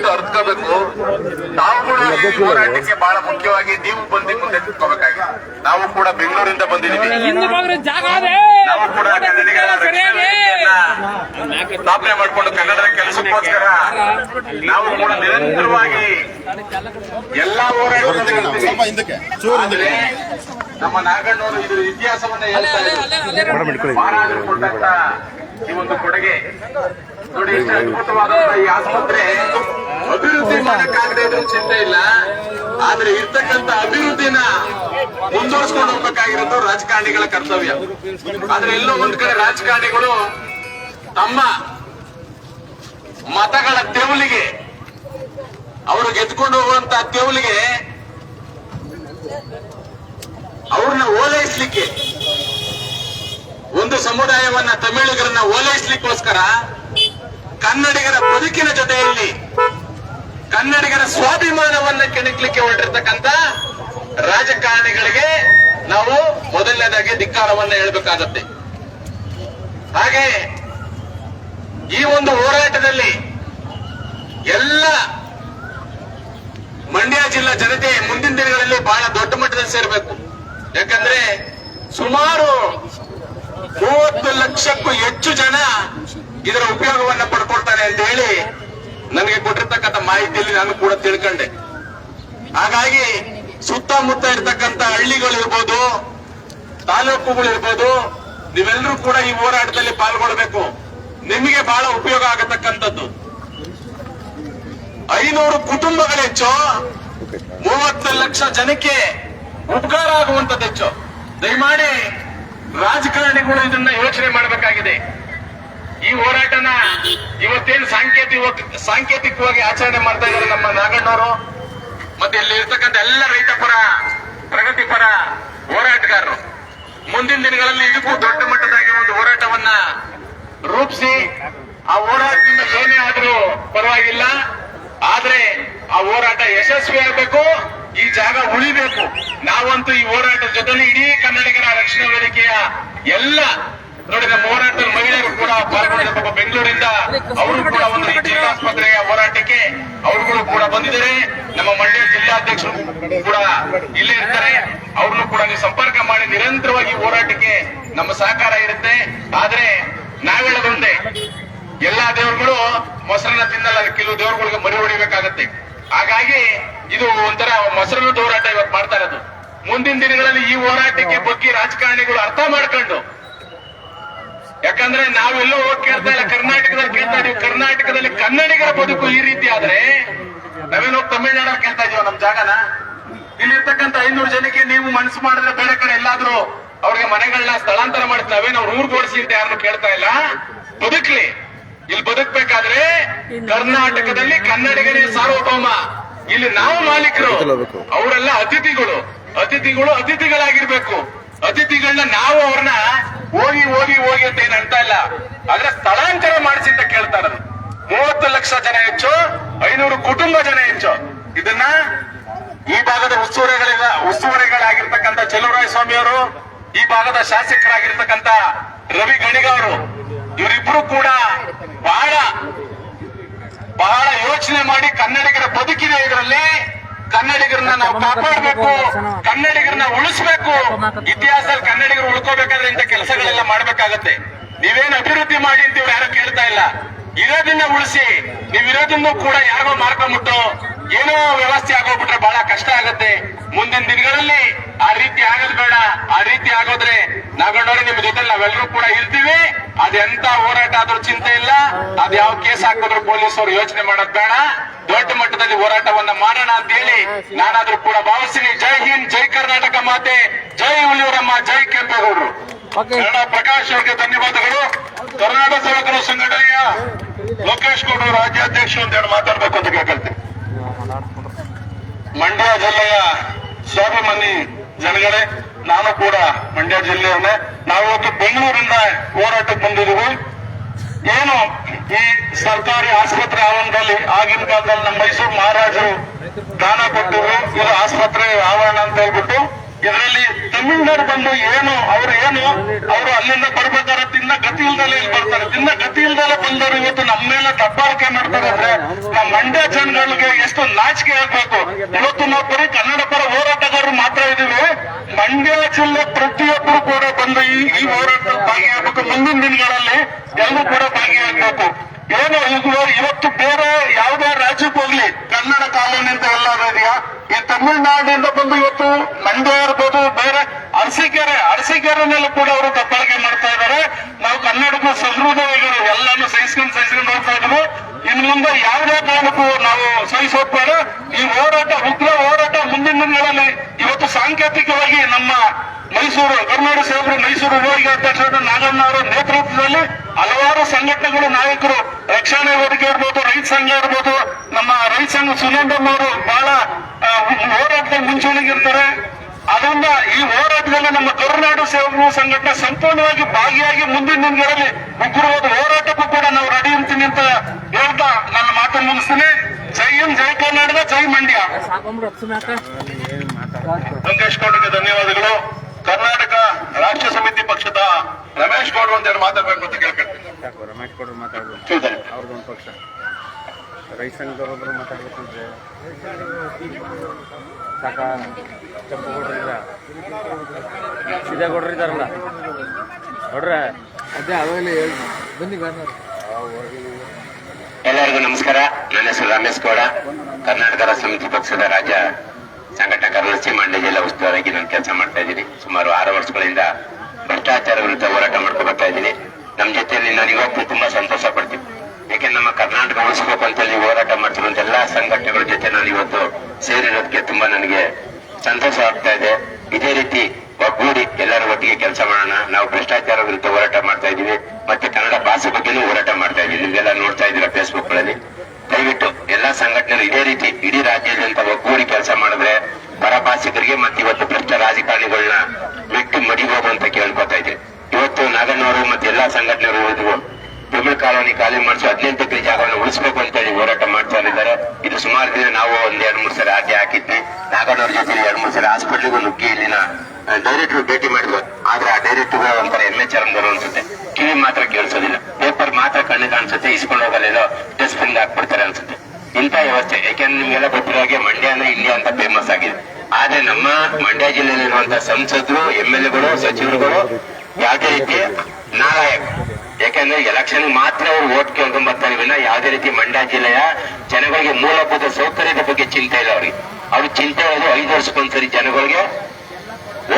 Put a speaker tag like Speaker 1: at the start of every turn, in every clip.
Speaker 1: ದಯವಿಟ್ಟು ನಾವು ಕೂಡ ಈ ಹೋರಾಟಕ್ಕೆ ಬಹಳ ಮುಖ್ಯವಾಗಿ ನೀವು ಬಂದು ಮುಂದೆ ನಿಂತ್ಕೋಬೇಕಾಗಿ ನಾವು ಕೂಡ ಬೆಂಗಳೂರಿಂದ ಬಂದಿದ್ದೀವಿ. ನಾವು ಕೂಡ ಸ್ಥಾಪನೆ ಮಾಡಿಕೊಂಡು ಕನ್ನಡದ ಕೆಲಸಕ್ಕೋಸ್ಕರ ನಾವು ಕೂಡ ನಿರಂತರವಾಗಿ ಎಲ್ಲಾ ಹೋರಾಟದಲ್ಲಿ
Speaker 2: ಹಿಂದಕ್ಕೆ
Speaker 1: ನಮ್ಮ ನಾಗಣ್ಣವರು ಇದ್ರ ಇತಿಹಾಸವನ್ನ ಹೇಳ್ತಾರೆ ಈ ಒಂದು ಕೊಡುಗೆ ನೋಡಿ ಈ ಆಸ್ಪತ್ರೆ ಅಭಿವೃದ್ಧಿ ಮಾಡಕ್ಕಾಗದೆ ಇದ್ರೂ ಚಿಂತೆ ಇಲ್ಲ. ಆದ್ರೆ ಇರ್ತಕ್ಕಂತ ಅಭಿವೃದ್ಧಿನ ಮುಂದುವರ್ಸ್ಕೊಂಡು ಹೋಗ್ಬೇಕಾಗಿರೋದು ರಾಜಕಾರಣಿಗಳ ಕರ್ತವ್ಯ. ಆದ್ರೆ ಎಲ್ಲೋ ಒಂದ್ ಕಡೆ ರಾಜಕಾರಣಿಗಳು ತಮ್ಮ ಮತಗಳ ತೆವಲಿಗೆ, ಅವರು ಗೆದ್ಕೊಂಡು ಹೋಗುವಂತ ತೆವಲಿಗೆ ಅವ್ರನ್ನ ಓಲೈಸ್ಲಿಕ್ಕೆ, ಒಂದು ಸಮುದಾಯವನ್ನ ತಮಿಳಿಗರನ್ನ ಓಲೈಸ್ಲಿಕ್ಕೋಸ್ಕರ ಕನ್ನಡಿಗರ ಬದುಕಿನ ಜೊತೆಯಲ್ಲಿ ಕನ್ನಡಿಗರ ಸ್ವಾಭಿಮಾನವನ್ನ ಕೆಣಕ್ಲಿಕ್ಕೆ ಹೊರಟಿರ್ತಕ್ಕಂತ ರಾಜಕಾರಣಿಗಳಿಗೆ ನಾವು ಮೊದಲನೇದಾಗಿ ಧಿಕ್ಕಾರವನ್ನ ಹೇಳಬೇಕಾಗತ್ತೆ. ಹಾಗೆ ಈ ಒಂದು ಹೋರಾಟದಲ್ಲಿ ಎಲ್ಲ ಮಂಡ್ಯ ಜಿಲ್ಲಾ ಜನತೆ ಮುಂದಿನ ದಿನಗಳಲ್ಲಿ ಬಹಳ ದೊಡ್ಡ ಮಟ್ಟದಲ್ಲಿ ಸೇರಬೇಕು. ಯಾಕಂದ್ರೆ ಸುಮಾರು ಮೂವತ್ತು ಲಕ್ಷಕ್ಕೂ ಹೆಚ್ಚು ಜನ ಇದರ ಉಪಯೋಗವನ್ನ ಪಡ್ಕೊಳ್ತಾರೆ ಅಂತ ಹೇಳಿ ನನಗೆ ಕೊಟ್ಟಿರ್ತಕ್ಕಂಥ ಮಾಹಿತಿಯಲ್ಲಿ ನಾನು ಕೂಡ ತಿಳ್ಕೊಂಡೆ. ಹಾಗಾಗಿ ಸುತ್ತಮುತ್ತ ಇರ್ತಕ್ಕಂಥ ಹಳ್ಳಿಗಳು ಇರ್ಬೋದು ತಾಲೂಕುಗಳು ಇರ್ಬೋದು ನೀವೆಲ್ಲರೂ ಕೂಡ ಈ ಹೋರಾಟದಲ್ಲಿ ಪಾಲ್ಗೊಳ್ಬೇಕು. ನಿಮಗೆ ಬಹಳ ಉಪಯೋಗ ಆಗತಕ್ಕಂಥದ್ದು. ಐನೂರು ಕುಟುಂಬಗಳು ಹೆಚ್ಚು, ಮೂವತ್ತು ಲಕ್ಷ ಜನಕ್ಕೆ ಉಪಕಾರ ಆಗುವಂತದ್ದು ಹೆಚ್ಚು. ದಯಮಾಡಿ ರಾಜಕಾರಣಿಗಳು ಇದನ್ನ ಯೋಚನೆ ಮಾಡಬೇಕಾಗಿದೆ. ಈ ಹೋರಾಟನ ಇವತ್ತೇನು ಸಾಂಕೇತಿಕ ಸಾಂಕೇತಿಕವಾಗಿ ಆಚರಣೆ ಮಾಡ್ತಾ ಇದ್ದಾರೆ ನಮ್ಮ ನಾಗಣ್ಣವರು. ಮತ್ತೆ ಇಲ್ಲಿ ಇರ್ತಕ್ಕಂಥ ಎಲ್ಲ ರೈತ ಪರ ಪ್ರಗತಿಪರ ಹೋರಾಟಗಾರರು. ಮುಂದಿನ ದಿನಗಳಲ್ಲಿ ಇದಕ್ಕೂ ದೊಡ್ಡ ಮಟ್ಟದಾಗಿ ಒಂದು ಹೋರಾಟವನ್ನ ರೂಪಿಸಿ, ಆ ಹೋರಾಟದಿಂದ ಏನೇ ಆದ್ರೂ ಪರವಾಗಿಲ್ಲ. ಆದ್ರೆ ಆ ಹೋರಾಟ ಯಶಸ್ವಿ ಆಗ್ಬೇಕು, ಈ ಜಾಗ ಉಳಿಬೇಕು. ನಾವಂತೂ ಈ ಹೋರಾಟದ ಜೊತೆಲಿ ಇಡೀ ಕನ್ನಡಿಗರ ರಕ್ಷಣಾ ವೇದಿಕೆಯ ಎಲ್ಲ ನೋಡಿ ನಮ್ಮ ಮಹಿಳೆಯರು ಕೂಡ ಪಾಲ್ಗೊಂಡಿದ್ದಾರೆ ಪಾಪ ಬೆಂಗಳೂರಿಂದ ಅವರು ಕೂಡ ಒಂದು ಜಿಲ್ಲಾಸ್ಪತ್ರೆಯ ಹೋರಾಟಕ್ಕೆ ಅವರುಗಳು ಕೂಡ ಬಂದಿದ್ದಾರೆ. ನಮ್ಮ ಮಂಡ್ಯ ಜಿಲ್ಲಾಧ್ಯಕ್ಷರು ಕೂಡ ಇಲ್ಲೇ ಇರ್ತಾರೆ. ಅವ್ರನ್ನು ಕೂಡ ನೀವು ಸಂಪರ್ಕ ಮಾಡಿ ನಿರಂತರವಾಗಿ ಹೋರಾಟಕ್ಕೆ ನಮ್ಮ ಸಹಕಾರ ಇರುತ್ತೆ. ಆದ್ರೆ ನಾವೇಳದೊಂದೇ ಎಲ್ಲಾ ದೇವರುಗಳು ಮೊಸರನ್ನ ತಿನ್ನಲ್ಲ, ಕೆಲವು ದೇವರುಗಳಿಗೆ ಮರಿ ಹೊಡಿಬೇಕಾಗತ್ತೆ. ಹಾಗಾಗಿ ಇದು ಒಂಥರ ಮೊಸರನ್ನ ಹೋರಾಟ ಇವತ್ತು ಮಾಡ್ತಾ ಇರೋದು. ಮುಂದಿನ ದಿನಗಳಲ್ಲಿ ಈ ಹೋರಾಟಕ್ಕೆ ಬಗ್ಗೆ ರಾಜಕಾರಣಿಗಳು ಅರ್ಥ ಮಾಡ್ಕೊಂಡು ಯಾಕಂದ್ರೆ ನಾವೆಲ್ಲೋ ಹೋಗಿ ಕೇಳ್ತಾ ಇಲ್ಲ. ಕರ್ನಾಟಕದಲ್ಲಿ ಕೇಳ್ತಾ ಇದೀವಿ. ಕರ್ನಾಟಕದಲ್ಲಿ ಕನ್ನಡಿಗರ ಬದುಕು ಈ ರೀತಿ ಆದ್ರೆ ನಾವೇನೋ ತಮಿಳ್ನಾಡಲ್ಲಿ ಕೇಳ್ತಾ ಇದೀವ ನಮ್ ಜಾಗನ? ಇಲ್ಲಿರ್ತಕ್ಕಂಥ ಐನೂರು ಜನಕ್ಕೆ ನೀವು ಮನಸ್ಸು ಮಾಡಿದ್ರೆ ಬೇರೆ ಕಡೆ ಎಲ್ಲಾದ್ರೂ ಅವ್ರಿಗೆ ಮನೆಗಳನ್ನ ಸ್ಥಳಾಂತರ ಮಾಡ್ತಾವೆ ನಾವು ಊರು ಗೋಡಿಸಿ ಅಂತ ಯಾರನ್ನು ಕೇಳ್ತಾ ಇಲ್ಲ. ಬದುಕ್ಲಿ. ಇಲ್ಲಿ ಬದುಕ್ಬೇಕಾದ್ರೆ ಕರ್ನಾಟಕದಲ್ಲಿ ಕನ್ನಡಿಗರೇ ಸಾರ್ವಭೌಮ. ಇಲ್ಲಿ ನಾವು ಮಾಲೀಕರು. ಅವರೆಲ್ಲ ಅತಿಥಿಗಳು. ಅತಿಥಿಗಳು ಅತಿಥಿಗಳಾಗಿರ್ಬೇಕು. ಅತಿಥಿಗಳನ್ನ ನಾವು ಅವ್ರನ್ನ ಹೋಗಿ ಹೋಗಿ ಹೋಗಿ ಅಂತ ಏನ್ ಅಂತ ಇಲ್ಲ. ಆದ್ರೆ ಸ್ಥಳಾಂತರ ಮಾಡಿಸಿ ಅಂತ ಕೇಳ್ತಾರ ಮೂವತ್ತು ಲಕ್ಷ ಜನ ಹೆಚ್ಚು, ಐನೂರು ಕುಟುಂಬ ಜನ ಹೆಚ್ಚು. ಇದನ್ನ ಈ ಭಾಗದ ಉಸ್ತುವಾರಿಗಳಿಂದ ಉಸ್ತುವಾರಿಗಳಾಗಿರ್ತಕ್ಕಂಥ ಚೆಲುವರಾಯ ಸ್ವಾಮಿ ಅವರು, ಈ ಭಾಗದ ಶಾಸಕರಾಗಿರ್ತಕ್ಕಂಥ ರವಿ ಗಣಿಗ ಅವರು, ಇವರಿಬ್ರು ಕೂಡ ಬಹಳ ಬಹಳ ಯೋಚನೆ ಮಾಡಿ ಕನ್ನಡಿಗರ ಬದುಕಿದೆ ಇದರಲ್ಲಿ. ಕನ್ನಡಿಗರನ್ನ ನಾವು ಕಾಪಾಡಬೇಕು. ಕನ್ನಡಿಗರನ್ನ ಉಳಿಸ್ಬೇಕು. ಇತಿಹಾಸದಲ್ಲಿ ಕನ್ನಡಿಗರು ಉಳ್ಕೋಬೇಕಾದ್ರೆ ಇಂಥ ಕೆಲಸಗಳೆಲ್ಲ ಮಾಡ್ಬೇಕಾಗತ್ತೆ. ನೀವೇನ್ ಅಭಿವೃದ್ಧಿ ಮಾಡಿ ಅಂತ ಯಾರು ಕೇಳ್ತಾ ಇಲ್ಲ. ಇರೋದನ್ನ ಉಳಿಸಿ. ನೀವ್ ಇರೋದನ್ನು ಕೂಡ ಯಾರಿಗೋ ಮಾರ್ಕೊಂಡ್ಬಿಟ್ಟು ಏನೋ ವ್ಯವಸ್ಥೆ ಆಗೋಗ್ಬಿಟ್ರೆ ಬಹಳ ಕಷ್ಟ ಆಗುತ್ತೆ. ಮುಂದಿನ ದಿನಗಳಲ್ಲಿ ಆ ರೀತಿ ಆಗೋದು ಬೇಡ. ಆ ರೀತಿ ಆಗೋದ್ರೆ ನಾಗಣ್ಣವ್ರೆ ನಿಮ್ ಜೊತೆ ನಾವೆಲ್ಲರೂ ಕೂಡ ಇರ್ತೀವಿ. ಅದೆಂತ ಹೋರಾಟ ಆದ್ರೂ ಚಿಂತೆ ಇಲ್ಲ. ಅದ್ ಯಾವ ಕೇಸ್ ಹಾಕಿದ್ರು ಪೊಲೀಸರು ಯೋಚನೆ ಮಾಡೋದ್ ಬೇಡ. ದೊಡ್ಡ ಮಟ್ಟದಲ್ಲಿ ಹೋರಾಟವನ್ನ ಮಾಡೋಣ ಅಂತ ಹೇಳಿ ನಾನಾದ್ರೂ ಕೂಡ ಭಾವಿಸ್ತೀನಿ. ಜೈ ಹಿಂದ್ ಜೈ ಕರ್ನಾಟಕ ಮಾತೆ. ಜೈ ಹುಲಿಯೂರಮ್ಮ ಜೈ ಕೆಂಪೇಗೌಡರು. ಕನ್ನಡ ಪ್ರಕಾಶ್ ಅವರಿಗೆ ಧನ್ಯವಾದಗಳು. ಕರ್ನಾಟಕ ಸೇವಕರು ಸಂಘಟನೆಯ ಲೋಕೇಶ್ ಗೌಡ ರಾಜ್ಯಾಧ್ಯಕ್ಷರು ಅಂತ ಹೇಳಿ ಮಾತಾಡ್ಬೇಕು ಅಂತ ಕೇಳ್ಕೊಳ್ತೀನಿ. ಮಂಡ್ಯ ಜಿಲ್ಲೆಯ ಸ್ವಾಭಿಮಾನಿ ಜನಗಳೇ, ನಾನು ಕೂಡ ಮಂಡ್ಯ ಜಿಲ್ಲೆಯವನೇ ನಾವು ಇವತ್ತು ಬೆಂಗಳೂರಿಂದ ಹೋರಾಟಕ್ಕೆ ಬಂದಿದ್ದೀವಿ. ಏನು ಈ ಸರ್ಕಾರಿ ಆಸ್ಪತ್ರೆ ಆವರಣದಲ್ಲಿ, ಆಗಿನ ಕಾಲದಲ್ಲಿ ನಮ್ಮ ಮೈಸೂರು ಮಹಾರಾಜರು ದಾನ ಕೊಟ್ಟಿದ್ರು. ಇದು ಆಸ್ಪತ್ರೆ ಆವರಣ ಅಂತ ಹೇಳ್ಬಿಟ್ಟು ಇದರಲ್ಲಿ ತಮಿಳ್ನಾಡು ಬಂದು ಏನು, ಅವ್ರು ಏನು, ಅವರು ಅಲ್ಲಿಂದ ಬರ್ಬೇಕಾದ್ರೆ ತಿನ್ನ ಗತಿ ಇಲ್ದಲೆ ಇಲ್ಲಿ ಬರ್ತಾರೆ. ತಿನ್ನ ಗತಿ ಇಲ್ದಲೆ ಬಂದವರು ಇವತ್ತು ನಮ್ಮ ಮೇಲೆ ದಬ್ಬಾಳಿಕೆ ಮಾಡ್ತಾರೆ
Speaker 3: ಅಂದ್ರೆ ನಮ್ಮ ಮಂಡ್ಯ ಜನಗಳಿಗೆ ಎಷ್ಟು ನಾಚಿಕೆ ಆಗ್ಬೇಕು. ಇವತ್ತು ನಾವು ಬರೀ ಕನ್ನಡ ಪರ ಹೋರಾಟಗಾರರು ಮಾತ್ರ ಇದೀವಿ ಮಂಡ್ಯ ಜಿಲ್ಲೆ ಪ್ರತಿಯೊಬ್ಬರು ಕೂಡ ಬಂದು ಈ ಹೋರಾಟದಲ್ಲಿ ಭಾಗಿಯಾಗಬೇಕು. ಮುಂದಿನ ದಿನಗಳಲ್ಲಿ ಎಲ್ಲರೂ ಕೂಡ ಭಾಗಿಯಾಗಬೇಕು. ಏನು ಇದು ಇವತ್ತು ಬೇರೆ ಯಾವುದೇ ರಾಜ್ಯಕ್ಕೆ ಹೋಗ್ಲಿ? ಕನ್ನಡ ಅಂತ ಎಲ್ಲರೂ ಇದೆಯಾ ಈ ತಮಿಳುನಾಡಿನಿಂದ ಬಂದು ಇವತ್ತು ಮಂಡ್ಯ ಇರ್ಬೋದು, ಬೇರೆ ಅರಸೀಕೆರೆ, ಅರಸೀಕೆರೆನಲ್ಲೂ ಕೂಡ ಅವರು ದಬ್ಬಾಳಿಕೆ ಮಾಡ್ತಾ ಇದ್ದಾರೆ. ನಾವು ಕನ್ನಡಕ್ಕೂ ಸಮೃದ್ಧವಾಗಿರೋ ಎಲ್ಲಾನು ಸಹಿಸ್ಕೊಂಡು ಸಹಿಸ್ಕೊಂಡು ಹೋಗ್ತಾ ಇದ್ವು ಇನ್ನು ಮುಂದೆ ಯಾವುದೇ ಕಾರಣಕ್ಕೂ ನಾವು ಸಹಿಸೋಗ್ಬೇಡ ಈ ಹೋರಾಟ, ಉಗ್ರ ಹೋರಾಟ ಮುಂದಿನ ದಿನಗಳಲ್ಲಿ ಇವತ್ತು ಸಾಂಕೇತಿಕವಾಗಿ ನಮ್ಮ ಮೈಸೂರು ಕರ್ನಾಟಕ ಸೇವಕರು ಮೈಸೂರು ವಿಭಾಗೀಯ ಅಧ್ಯಕ್ಷ ನಾಗಣ್ಣ ಅವರ ನೇತೃತ್ವದಲ್ಲಿ ಹಲವಾರು ಸಂಘಟನೆಗಳು, ನಾಯಕರು, ರಕ್ಷಣೆ ವೇದಿಕೆ ಇರ್ಬೋದು ರೈತ ಸಂಘ ಇರ್ಬೋದು ನಮ್ಮ ರೈತ ಸಂಘ ಸುನಂದಮ್ಮ ಅವರು ಬಹಳ ಹೋರಾಟದ ಮುಂಚೂಣಿಗೆ ಮುಂಚೂಣಿಗಿರ್ತಾರೆ ಅದರಿಂದ ಈ ಹೋರಾಟದಲ್ಲಿ ನಮ್ಮ ಕರುನಾಡು ಸೇವಕರು ಸಂಘಟನೆ ಸಂಪೂರ್ಣವಾಗಿ ಭಾಗಿಯಾಗಿ ಮುಂದಿನ ದಿನಗಳಲ್ಲಿ ಉಗ್ರವಾದ ಹೋರಾಟಕ್ಕೂ ಕೂಡ ನಾವು ರೆಡಿ ಇರ್ತೀನಿ ಅಂತ ಹೇಳ್ತಾ ನನ್ನ ಮಾತನ್ನು ಮುಗಿಸ್ತೀನಿ. ಜೈ ಹಿಂದ್ ಜೈ ಕರ್ನಾಟಕ ಜೈ ಮಂಡ್ಯ. ಲೋಕೇಶ್ ಗೌಡ್ರಿಗೆ ಧನ್ಯವಾದಗಳು. ಕರ್ನಾಟಕ ರಾಷ್ಟ್ರ ಸಮಿತಿ ಪಕ್ಷದ ರಮೇಶ್ ಗೌಡ್ರು ಅಂತ ಹೇಳಿ ಮಾತಾಡ್ಬೇಕು ಅಂತ ಕೇಳ್ಕೊಳ್ತೀನಿ.
Speaker 4: ರಮೇಶ್ ಮಾತಾಡಬೇಕು?
Speaker 3: ಕೇಳ್ತಾರೆ.
Speaker 4: ಅವ್ರದ್ದೊಂದು ಪಕ್ಷ. ರೈತ ಮಾತಾಡ್ಬೇಕು ಮಾತಾಡ್ಬೇಕಂದ್ರೆ ಸಾಕ? ಕೆಂಪಗೌಡರು ಇದ್ರ ಸಿದ್ದೇಗೌಡರು ಇದಾರಲ್ಲ ನೋಡ್ರೆ.
Speaker 5: ಅದೇ ಅವಾಗಲೇ ಹೇಳಿ ಬನ್ನಿ
Speaker 6: ಎಲ್ಲರಿಗೂ ನಮಸ್ಕಾರ. ನನ್ನ ಹೆಸರು ರಮೇಶ್ ಗೌಡ. ಕರ್ನಾಟಕ ಸಮಿತಿ ಪಕ್ಷದ ರಾಜ್ಯ ಸಂಘಟನಾ ಕರುಣಸಿ ಮಂಡ್ಯ ಜಿಲ್ಲಾ ಉಸ್ತುವಾರಾಗಿ ನಾನು ಕೆಲಸ ಮಾಡ್ತಾ ಇದ್ದೀನಿ. ಸುಮಾರು ಆರು ವರ್ಷಗಳಿಂದ ಭ್ರಷ್ಟಾಚಾರ ವಿರುದ್ಧ ಹೋರಾಟ ಮಾಡ್ಕೊ ಬರ್ತಾ ಇದ್ದೀನಿ. ನಮ್ಮ ಜೊತೆಯಲ್ಲಿ ನಾನು ಇವತ್ತು ತುಂಬಾ ಸಂತೋಷ ಪಡ್ತೀನಿ. ಯಾಕೆ ನಮ್ಮ ಕರ್ನಾಟಕ ಉಳಿಸ್ಬೇಕು ಅಂತ ಹೇಳಿ ಹೋರಾಟ ಮಾಡ್ತಿರುವಂತ ಎಲ್ಲಾ ಸಂಘಟನೆಗಳ ಜೊತೆ ನಾನು ಇವತ್ತು ಸೇರಿರೋದಕ್ಕೆ ತುಂಬಾ ನನಗೆ ಸಂತೋಷ ಆಗ್ತಾ ಇದೆ. ಇದೇ ರೀತಿ ಒಗ್ಗೂಡಿ ಎಲ್ಲರ ಒಟ್ಟಿಗೆ ಕೆಲಸ ಮಾಡೋಣ. ನಾವು ಭ್ರಷ್ಟಾಚಾರ ವಿರುದ್ಧ ಹೋರಾಟ ಮಾಡ್ತಾ ಇದೀವಿ ಮತ್ತೆ ಕನ್ನಡ ಭಾಷೆ ಬಗ್ಗೆನೂ ಹೋರಾಟ ಮಾಡ್ತಾ ಇದೀವಿ ನೀವೆಲ್ಲ ನೋಡ್ತಾ ಇದ್ದೀರಾ ಫೇಸ್ಬುಕ್ಗಳಲ್ಲಿ ದಯವಿಟ್ಟು ಎಲ್ಲಾ ಸಂಘಟನೆಗಳು ಇದೇ ರೀತಿ ಇಡೀ ರಾಜ್ಯಾದ್ಯಂತ ಒಗ್ಗೂಡಿ ಕೆಲಸ ಮಾಡಿದ್ರೆ ಪರಭಾಷಿಕರಿಗೆ ಮತ್ತೆ ಇವತ್ತು ಭ್ರಷ್ಟ ರಾಜಕಾರಣಿಗಳನ್ನ ಬಿಟ್ಟು ಮಡಿಬಹುದು ಅಂತ ಕೇಳ್ಕೊತಾ ಇದೆ ಇವತ್ತು ನಾಗಣ್ಣವರು ಮತ್ತೆ ಎಲ್ಲಾ ಸಂಘಟನೆಗಳು ತಮಿಳ್ ಕಾಲೋನಿ ಖಾಲಿ ಮಾಡಿಸಿ ಹದಿನೆಂಟು ಎಕರೆ ಜಾಗವನ್ನು ಉಳಿಸಬೇಕು ಅಂತ ಹೇಳಿ ಹೋರಾಟ ಮಾಡ್ತಾ ಇದ್ದಾರೆ. ಇದು ಸುಮಾರು ದಿನ ನಾವು ಒಂದ್ ಎರಡು ಮೂರು ಸಲ ಆಚೆ ಹಾಕಿದ್ವಿ. ನಾಗಣ್ಣವ್ರ ಜೊತೆ ಎರಡು ಮೂರು ಸಲ ಹಾಸ್ಪಿಟ್ಲಿಗೂ ನುಗ್ಗಿ ಇಲ್ಲಿನ ಡೈರೆಕ್ಟರ್ ಭೇಟಿ ಮಾಡಿದ್ವಿ. ಆದ್ರೆ ಆ ಡೈರೆಕ್ಟರ್ ಒಂಥರ ಎಮ್ಮೆ ಚರಂದರು ಅನ್ಸುತ್ತೆ. ಕಿವಿ ಮಾತ್ರ ಕೇಳಿಸೋದಿಲ್ಲ. ಪೇಪರ್ ಮಾತ್ರ ಕಣ್ಣು ಕಾಣಿಸುತ್ತೆ, ಇಸ್ಕೊಂಡು ಹೋಗಲಿಲ್ಲ ಡಸ್ಟ್ಬಿನ್ ಹಾಕ್ಬಿಡ್ತಾರೆ ಅನ್ಸುತ್ತೆ. ಇಂಥ ವ್ಯವಸ್ಥೆ, ಯಾಕೆಂದ್ರೆ ನಿಮ್ಗೆಲ್ಲ ಗೊತ್ತಿರೋ ಹಾಗೆ ಮಂಡ್ಯ ಅಂದ್ರೆ ಇಂಡಿಯಾ ಅಂತ ಫೇಮಸ್ ಆಗಿದೆ. ಆದ್ರೆ ನಮ್ಮ ಮಂಡ್ಯ ಜಿಲ್ಲೆಯಲ್ಲಿರುವಂತಹ ಸಂಸದರು ಎಂ ಎಲ್ ಎಗಳು ಸಚಿವರುಗಳು, ಯಾವುದೇ ರೀತಿ ನಾಲಾಯಕ ಯಾಕಂದ್ರೆ ಎಲೆಕ್ಷನ್ ಮಾತ್ರ ಅವ್ರು ಓಟ್ ಕೇಳ್ಕೊಂಡ್ ಬರ್ತಾರೆ. ವಿನ ಯಾವುದೇ ರೀತಿ ಮಂಡ್ಯ ಜಿಲ್ಲೆಯ ಜನಗಳಿಗೆ ಮೂಲಭೂತ ಸೌಕರ್ಯದ ಬಗ್ಗೆ ಚಿಂತೆ ಇಲ್ಲ ಅವ್ರಿಗೆ. ಅವ್ರ ಚಿಂತೆ ಇರೋದು ಐದು ವರ್ಷಕ್ಕೊಂದ್ಸರಿ ಜನಗಳಿಗೆ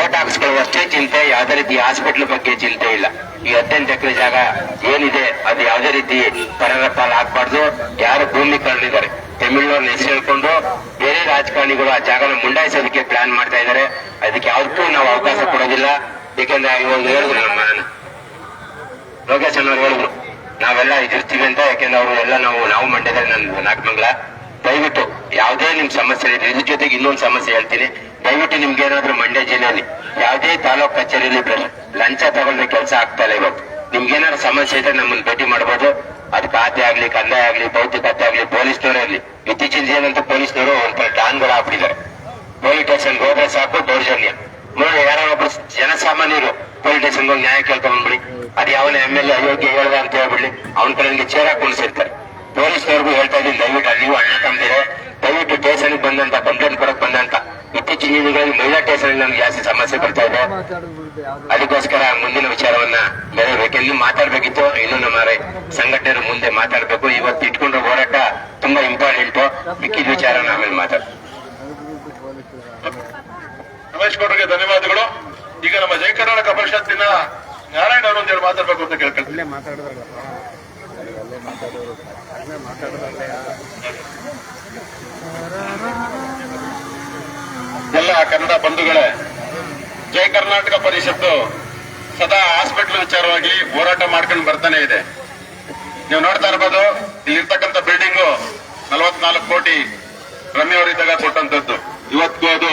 Speaker 6: ಓಟ್ ಹಾಕ್ಸ್ಕೊಳ್ಳುವಷ್ಟೇ ಚಿಂತೆ, ಯಾವುದೇ ರೀತಿ ಹಾಸ್ಪಿಟ್ಲ್ ಬಗ್ಗೆ ಚಿಂತೆ ಇಲ್ಲ. ಈ ಹದಿನೆಂಟು ಎಕರೆ ಜಾಗ ಏನಿದೆ, ಅದು ಯಾವುದೇ ರೀತಿ ಪರರ ಪಾಲ್ ಹಾಕ್ಬಾರ್ದು ಯಾರು ಭೂಮಿ ಕಳೆದಿದ್ದಾರೆ. ತಮಿಳ್ನವ್ರನ್ನ ಹೆಸರು ಹೇಳ್ಕೊಂಡು ಬೇರೆ ರಾಜಕಾರಣಿಗಳು ಆ ಜಾಗನ ಮುಂಡಾಯಿಸೋದಕ್ಕೆ ಪ್ಲಾನ್ ಮಾಡ್ತಾ ಇದ್ದಾರೆ. ಅದಕ್ಕೆ ಯಾವತ್ತೂ ನಾವು ಅವಕಾಶ ಕೊಡೋದಿಲ್ಲ. ಏಕೆಂದ್ರೆ ಇವಾಗ ಹೇಳಿದ್ರು ನಮ್ಮ ಲೋಕೇಶ್ ಅನ್ನೋರು ಹೇಳಿದ್ರು, ನಾವೆಲ್ಲ ಇದಿರ್ತೀವಿ ಅಂತ, ಯಾಕೆಂದ್ರೆ ಅವರು ಎಲ್ಲ ನಾವು ನಾವು ಮಂಡ್ಯದಲ್ಲಿ ನನ್ನ ನಾಗಮಂಗ್ಲ. ದಯವಿಟ್ಟು ಯಾವುದೇ ನಿಮ್ ಸಮಸ್ಯೆ ಇದೆ ಇದ್ರ ಜೊತೆಗೆ ಇನ್ನೊಂದು ಸಮಸ್ಯೆ ಹೇಳ್ತೀನಿ. ದಯವಿಟ್ಟು ನಿಮ್ಗೆ ಏನಾದ್ರು ಮಂಡ್ಯ ಜಿಲ್ಲೆಯಲ್ಲಿ ಯಾವುದೇ ತಾಲೂಕ್ ಕಚೇರಿಯಲ್ಲಿ ಲಂಚ ತಗೊಂಡ್ರೆ ಕೆಲಸ ಆಗ್ತಾ ಇಲ್ಲ ಇವತ್ತು. ನಿಮ್ಗೆ ಏನಾದ್ರು ಸಮಸ್ಯೆ ಇದ್ರೆ ನಮ್ಮನ್ನ ಭೇಟಿ ಮಾಡಬಹುದು ಅದು ಖಾತೆ ಆಗ್ಲಿ, ಕಂದಾಯ ಆಗ್ಲಿ ಭೌತಿಕತೆ ಆಗ್ಲಿ, ಪೊಲೀಸ್ನವರೇ ಇರಲಿ. ಇತ್ತೀಚಿನ ಏನಂತ ಪೊಲೀಸ್ನವರು ಒಂಥರ ಡಾನ್ಗಳು ಹಾಕ್ಬಿಟ್ಟಿದ್ದಾರೆ ಪೊಲೀಸ್ ಸ್ಟೇಷನ್ ಹೋದ್ರೆ ಸಾಕು, ದೌರ್ಜನ್ಯ. ನೋಡಿ ಯಾರೋ ಒಬ್ರು ಜನಸಾಮಾನ್ಯರು ಪೊಲೀಸ್ ಸ್ಟೇಷನ್ ಹೋಗಿ ನ್ಯಾಯ ಕೇಳ್ಕೊಂಡ್ಬಿಡಿ ಅದು ಯಾವನ ಎಂ ಎಲ್ ಎ ಅಯೋಗ್ಯ ಹೇಳ್ದ ಅಂತ ಹೇಳ್ಬಿಡ್ಲಿ. ಅವನ ಕಡೆಗೆ ಚೇರ ಕುಣಿಸಿರ್ತಾರೆ ಪೊಲೀಸ್ನವ್ರಿಗೂ ಹೇಳ್ತಾ ಇದ್ದೀನಿ, ದಯವಿಟ್ಟು ಅಲ್ಲಿಯೂ ಅಣ್ಣ ತಂದಿರೆ ದಯವಿಟ್ಟು ಟೇಷನ್ಗೆ ಬಂದಂತ ಕಂಪ್ಲೇಂಟ್ ಕೊಡಕ್ ಬಂದಂತ ಇತ್ತೀಚಿನ ದಿನಗಳಲ್ಲಿ ಮಹಿಳಾ ಸ್ಟೇಷನ್ ನಮ್ಗೆ ಜಾಸ್ತಿ ಸಮಸ್ಯೆ ಬರ್ತಾ ಇದೆ. ಅದಕ್ಕೋಸ್ಕರ ಮುಂದಿನ ವಿಚಾರವನ್ನ ಬೆಳೆಯಬೇಕು ಇಲ್ಲಿ ಮಾತಾಡ್ಬೇಕಿತ್ತು ಇನ್ನು ನಮ್ಮ ಸಂಘಟನೆ ಮುಂದೆ ಮಾತಾಡ್ಬೇಕು. ಇವತ್ತು ಇಟ್ಕೊಂಡ್ರೆ ಹೋರಾಟ ತುಂಬಾ ಇಂಪಾರ್ಟೆಂಟ್ ಮಿಕ್ಕಿದ ವಿಚಾರನ ಆಮೇಲೆ ಮಾತಾಡ
Speaker 3: ರಮೇಶ್ ಕೋಟ್ರಿಗೆ ಧನ್ಯವಾದಗಳು. ಈಗ ನಮ್ಮ ಜಯ ಕರ್ನಾಟಕ ಪರಿಷತ್ತಿನ ನಾರಾಯಣ ಅವರು ಅಂತ ಹೇಳಿ ಮಾತಾಡ್ಬೇಕು ಅಂತ ಕೇಳ್ಕೊಳ್ತೀನಿ ಎಲ್ಲ ಕನ್ನಡ ಬಂಧುಗಳೇ ಜಯ ಕರ್ನಾಟಕ ಪರಿಷತ್ತು ಸದಾ ಹಾಸ್ಪಿಟಲ್ ವಿಚಾರವಾಗಿ ಹೋರಾಟ ಮಾಡ್ಕೊಂಡು ಬರ್ತಾನೆ ಇದೆ. ನೀವು ನೋಡ್ತಾ ಇರ್ಬೋದು ಇಲ್ಲಿರ್ತಕ್ಕಂಥ ಬಿಲ್ಡಿಂಗು ನಲವತ್ನಾಲ್ಕು ಕೋಟಿ ರಮ್ಯವರಿದ್ದಾಗ ಕೊಟ್ಟಂತದ್ದು ಇವತ್ತು ಅದು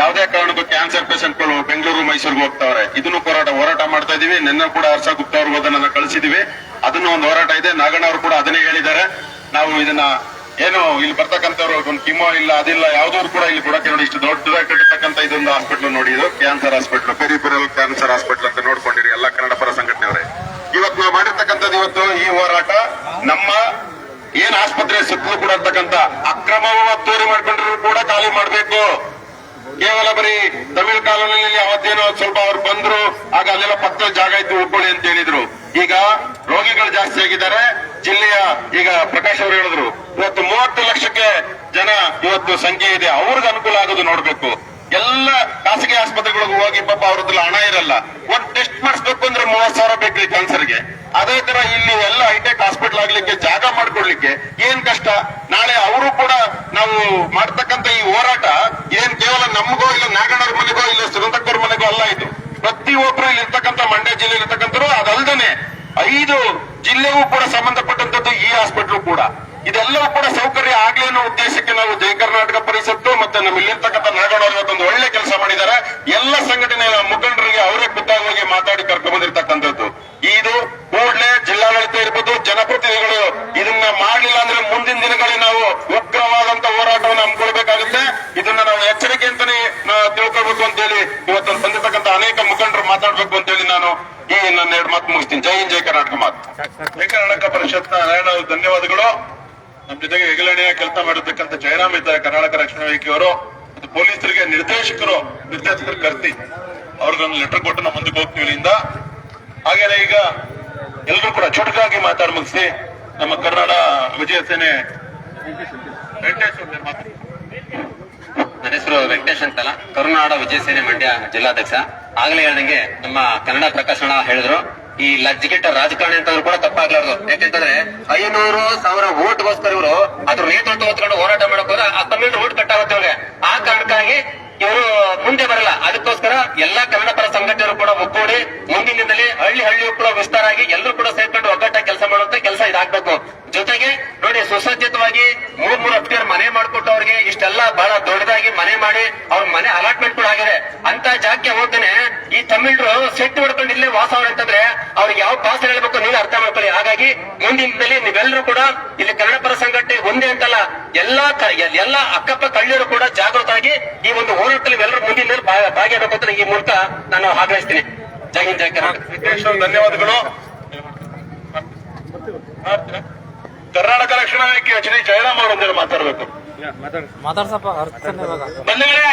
Speaker 3: ಯಾವುದೇ ಕಾರಣಕ್ಕೂ ಕ್ಯಾನ್ಸರ್ ಪೇಷಂಟ್ಗಳು ಬೆಂಗಳೂರು, ಮೈಸೂರಿಗೆ ಹೋಗ್ತಾವ್ರೆ. ಇದನ್ನು ಹೋರಾಟ ಹೋರಾಟ ಮಾಡ್ತಾ ಇದೀವಿ. ನಿನ್ನೆ ಕೂಡ ಹರ್ಷ ಗುಪ್ತ ಅವ್ರಿಗೂ ಅದನ್ನ ಕಳಿಸಿದೀವಿ. ಅದನ್ನು ಒಂದು ಹೋರಾಟ ಇದೆ. ನಾಗಣ್ಣ ಅವರು ಕೂಡ ಅದನ್ನೇ ಹೇಳಿದ್ದಾರೆ. ನಾವು ಇದನ್ನ ಏನು ಇಲ್ಲಿ ಬರ್ತಕ್ಕಂಥವ್ರು ಒಂದು ಕಿಮೋ ಇಲ್ಲ, ಅದಿಲ್ಲ, ಯಾವ್ದವ್ರು ಕೂಡ ಇಲ್ಲಿ ಕೊಡಕ್ಕೆ ನೋಡಿ. ಇಷ್ಟು ದೊಡ್ಡದಾಗಿ ಕಟ್ಟಿರ್ತಕ್ಕಂಥ ಇದೊಂದು ಹಾಸ್ಪಿಟಲ್ ನೋಡಿ ಇದು cancer hospital peripheral cancer hospital ಅಂತ ನೋಡ್ಕೊಂಡಿರಿ. ಎಲ್ಲ ಕನ್ನಡ ಪರ ಸಂಘಟನೆಯವರೇ. ಇವತ್ತು ನಾವು ಮಾಡಿರ್ತಕ್ಕಂಥದ್ದು ಇವತ್ತು ಈ ಹೋರಾಟ. ನಮ್ಮ ಏನ್ ಆಸ್ಪತ್ರೆ ಸುತ್ತಲೂ ಕೂಡ ಇರ್ತಕ್ಕಂಥ ಅಕ್ರಮ ತೋರಿ ಮಾಡ್ಕೊಂಡ್ರು ಕೂಡ ಖಾಲಿ ಮಾಡ್ಬೇಕು. ಕೇವಲ ಬರೀ ತಮಿಳ್ ಕಾಲೋನಿಯಲ್ಲಿ ಅವತ್ತೇನೋ ಸ್ವಲ್ಪ ಅವ್ರು ಬಂದ್ರು, ಆಗ ಅಲ್ಲೆಲ್ಲ ಪಕ್ಕದ ಜಾಗ ಇತ್ತು, ಉಳ್ಕೊಳ್ಳಿ ಅಂತ ಹೇಳಿದ್ರು. ಈಗ ರೋಗಿಗಳು ಜಾಸ್ತಿ ಆಗಿದ್ದಾರೆ. ಜಿಲ್ಲೆಯ ಈಗ ಪ್ರಕಾಶ್ ಅವರು ಹೇಳಿದ್ರು, ಇವತ್ತು ಮೂವತ್ತು ಲಕ್ಷಕ್ಕೆ ಜನ ಇವತ್ತು ಸಂಖ್ಯೆ ಇದೆ. ಅವ್ರಿಗೆ ಅನುಕೂಲ ಆಗೋದು ನೋಡ್ಬೇಕು. ಎಲ್ಲ ಖಾಸಗಿ ಆಸ್ಪತ್ರೆಗಳಿಗೆ ಹೋಗಿ ಪಾಪ ಅವ್ರ ಹಣ ಇರಲ್ಲ. ಒಟ್ ಟೆಸ್ಟ್ ಮಾಡಿಸ್ಬೇಕು ಅಂದ್ರೆ ಮೂವತ್ ಸಾವಿರ ಬೇಕ್ರಿ ಕ್ಯಾನ್ಸರ್ಗೆ ಅದೇ ತರ ಇಲ್ಲಿ ಎಲ್ಲ ಹೈಟೆಕ್ ಹಾಸ್ಪಿಟಲ್ ಆಗ್ಲಿಕ್ಕೆ, ಜಾಗ ಮಾಡ್ಕೊಡ್ಲಿಕ್ಕೆ ಏನ್ ಕಷ್ಟ? ನಾಳೆ ಅವರು ಕೂಡ ನಾವು ಮಾಡ್ತಕ್ಕಂತ ಈ ಹೋರಾಟ ಏನ್ ಕೇವಲ ನಮಗೋ ಇಲ್ಲ ನಾಗಣ್ಣವ್ರ ಮನೆಗೋ ಇಲ್ಲ ಸುರಂತಕ್ಕವ್ರ ಮನೆಗೋ ಅಲ್ಲ ಇದು. ಪ್ರತಿಯೊಬ್ರು ಇಲ್ಲಿ ಇರ್ತಕ್ಕಂಥ ಮಂಡ್ಯ ಜಿಲ್ಲೆ ಇರ್ತಕ್ಕಂಥವ್ರು ಅದಲ್ದೇನೆ ಐದು ಜಿಲ್ಲೆಗೂ ಕೂಡ ಸಂಬಂಧಪಟ್ಟಂತದ್ದು ಈ ಹಾಸ್ಪಿಟ್ಲು ಕೂಡ. ಇದೆಲ್ಲವೂ ಕೂಡ ಸೌಕರ್ಯ ಆಗ್ಲಿ ಅನ್ನೋ ಉದ್ದೇಶಕ್ಕೆ ನಾವು ಜಯ ಕರ್ನಾಟಕ ಪರಿಷತ್ತು ಮತ್ತೆ ನಮ್ಮ ಇಲ್ಲಿರ್ತಕ್ಕಂಥ ನಾಗಣ್ಣವ್ರು ಇವತ್ತೊಂದು ಒಳ್ಳೆ ಕೆಲಸ ಮಾಡಿದ್ದಾರೆ. ಎಲ್ಲ ಸಂಘಟನೆ ಮುಖಂಡರಿಗೆ ಅವರೇ ಖುದ್ದಾಗಿ ಮಾತಾಡಿ ಕರ್ಕೊಂಡು ಬಂದಿರತಕ್ಕಂಥದ್ದು ಇದು ಕೂಡಲೇ ಜಿಲ್ಲಾಡಳಿತ ಇರ್ಬೋದು, ಜನಪ್ರತಿನಿಧಿಗಳು ಇದನ್ನ ಮಾಡಲಿಲ್ಲ ಅಂದ್ರೆ ಮುಂದಿನ ದಿನಗಳಲ್ಲಿ ನಾವು ಉಗ್ರವಾದಂತ ಹೋರಾಟವನ್ನು ಹಮ್ಮಿಕೊಳ್ಬೇಕಾಗುತ್ತೆ ಇದನ್ನ ನಾವು ಎಚ್ಚರಿಕೆ ಅಂತಾನೆ ತಿಳ್ಕೊಳ್ಬೇಕು ಅಂತ ಹೇಳಿ ಇವತ್ತು ಬಂದಿರತಕ್ಕಂಥ ಅನೇಕ ಮುಖಂಡರು ಮಾತಾಡ್ಬೇಕು ಅಂತ ಹೇಳಿ ನಾನು ಈ ನನ್ನ ಎರಡು ಮಾತು ಮುಗಿಸ್ತೀನಿ. ಜೈ ಹಿಂದ್, ಜೈ ಕರ್ನಾಟಕ ಮಾತು. ಜಯ ಕರ್ನಾಟಕ ಪರಿಷತ್ನ ನಾರಾಯಣ ಧನ್ಯವಾದಗಳು. ನಮ್ಮ ಜೊತೆಗೆ ಹೆಗಲಣೆಯ ಕೆಲಸ ಮಾಡಿರ್ತಕ್ಕಂಥ ಜಯರಾಮ್ ಇದ್ದಾರೆ, ಕರ್ನಾಟಕ ರಕ್ಷಣಾ ವೇದಿಕೆಯವರು ಮತ್ತು ಪೊಲೀಸರಿಗೆ ನಿರ್ದೇಶಕರು ನಿರ್ದೇಶಕರು ಕರ್ತಿ ಅವ್ರಿಗೊಂದು ಲೆಟರ್ ಕೊಟ್ಟು ನಾವು ಮುಂದಕ್ಕೆ ಹೋಗ್ತೀವಿ ಇಲ್ಲಿಂದ. ಹಾಗೇನೆ ಈಗ ಎಲ್ಲರೂ ಕೂಡ ಚುಟುಕಾಗಿ ಮಾತಾಡಿ ಮುಗಿಸಿ ನಮ್ಮ ಕನ್ನಡ ವಿಜಯ ಸೇನೆ
Speaker 7: ನನ್ನ ಹೆಸರು ವೆಂಕಟೇಶ್ ಅಂತಲ್ಲ. ಕರುನಾಡ ವಿಜಯ ಸೇನೆ ಮಂಡ್ಯ ಜಿಲ್ಲಾಧ್ಯಕ್ಷ. ಆಗಲೇ ಹೇಳ್ದಂಗೆ ನಮ್ಮ ಕನ್ನಡ ಪ್ರಕಾಶನ ಹೇಳಿದ್ರು. ಈ ಲಜ್ಜಿಗೆಟ್ಟ ರಾಜಕಾರಣಿ ಅಂತಂದ್ರು ಕೂಡ ತಪ್ಪಾಗ್ಲಾರ್ದು. ಯಾಕೆಂತಂದ್ರೆ ಐನೂರು ಸಾವಿರ ಓಟ್ಗೋಸ್ಕರ ಇವರು ಅದ್ರ ನೇತೃತ್ವ ಹೊತ್ಕೊಂಡು ಹೋರಾಟ ಮಾಡಕ್ ಹೋದ್ರೆ ಆ ಕಮ್ಮಿ ಓಟ್ ಕಟ್ಟಾಗುತ್ತೆ ಅವ್ರಿಗೆ ಆ ಕಾರಣಕ್ಕಾಗಿ ಇವರು ಮುಂದೆ ಬರಲ್ಲ. ಅದಕ್ಕೋಸ್ಕರ ಎಲ್ಲಾ ಕನ್ನಡ ಪರ ಸಂಘಟನೆಗಳು ಕೂಡ ಒಗ್ಗೂಡಿ ಮುಂದಿನ ದಿನದಲ್ಲಿ ಹಳ್ಳಿ ಹಳ್ಳಿಯೂ ಕೂಡ ವಿಸ್ತಾರ ಆಗಿ ಎಲ್ಲರೂ ಕೂಡ ಸೇರ್ಕೊಂಡು ಒಗ್ಗಟ್ಟ ಕೆಲಸ ಮಾಡುವಂತ ಕೆಲಸ ಇದಾಗಬೇಕು. ಜೊತೆಗೆ ನೋಡಿ ಸುಸಜ್ಜಿತವಾಗಿ ಮೂರ್ ಮೂರ್ ಅಪ್ಟಿಯರ್ ಮನೆ ಮಾಡ್ಕೊಟ್ಟು ಅವ್ರಿಗೆ ಇಷ್ಟೆಲ್ಲ ಬಹಳ ದೊಡ್ಡದಾಗಿ ಮನೆ ಮಾಡಿ ಅವ್ರ ಮನೆ ಅಲಾಟ್ಮೆಂಟ್ ಕೂಡ ಆಗಿದೆ. ಅಂತ ಜಾಗಕ್ಕೆ ಹೋಗ್ತಾನೆ ಈ ತಮಿಳರು ಸೆಟ್ ಹೊಡ್ಕೊಂಡು ಇಲ್ಲೇ ವಾಸ ಅಂತಂದ್ರೆ ಅವ್ರಿಗೆ ಯಾವ ಪಾಸ್ ಹೇಳ್ಬೇಕು ನೀವು ಅರ್ಥ ಮಾಡ್ಕೊಳ್ಳಿ. ಹಾಗಾಗಿ ಮುಂದಿನ ದಿನದಲ್ಲಿ ನೀವೆಲ್ಲರೂ ಕೂಡ ಇಲ್ಲಿ ಕನ್ನಡ ಪರ ಸಂಘಟನೆ ಒಂದೇ ಅಂತಲ್ಲ ಎಲ್ಲಾ ಎಲ್ಲಾ ಅಕ್ಕಪಕ್ಕ ಹಳ್ಳಿಯರು ಕೂಡ ಜಾಗೃತವಾಗಿ ಈ ಒಂದು ಹೋರಾಟದಲ್ಲಿ ಎಲ್ಲರೂ ಮುಂದಿನ ಭಾಗಿಯಾಗಬೇಕು ಅಂತ ಈ ಮೂಲಕ ನಾನು ಆಗ್ರಹಿಸ್ತೀನಿ. ಜೈ ಹಿಂದ್ ಜೈ ಕರ್ನಾಟಕ.
Speaker 3: ಧನ್ಯವಾದಗಳು. ಕರ್ನಾಟಕ ರಕ್ಷಣಾ ವೇದಿಕೆ ಎಚ್ ಡಿ ಜಯರಾಮ್ ಅವರು ಮಾತಾಡಬೇಕು.
Speaker 8: ಬಂಧುಗಳೇ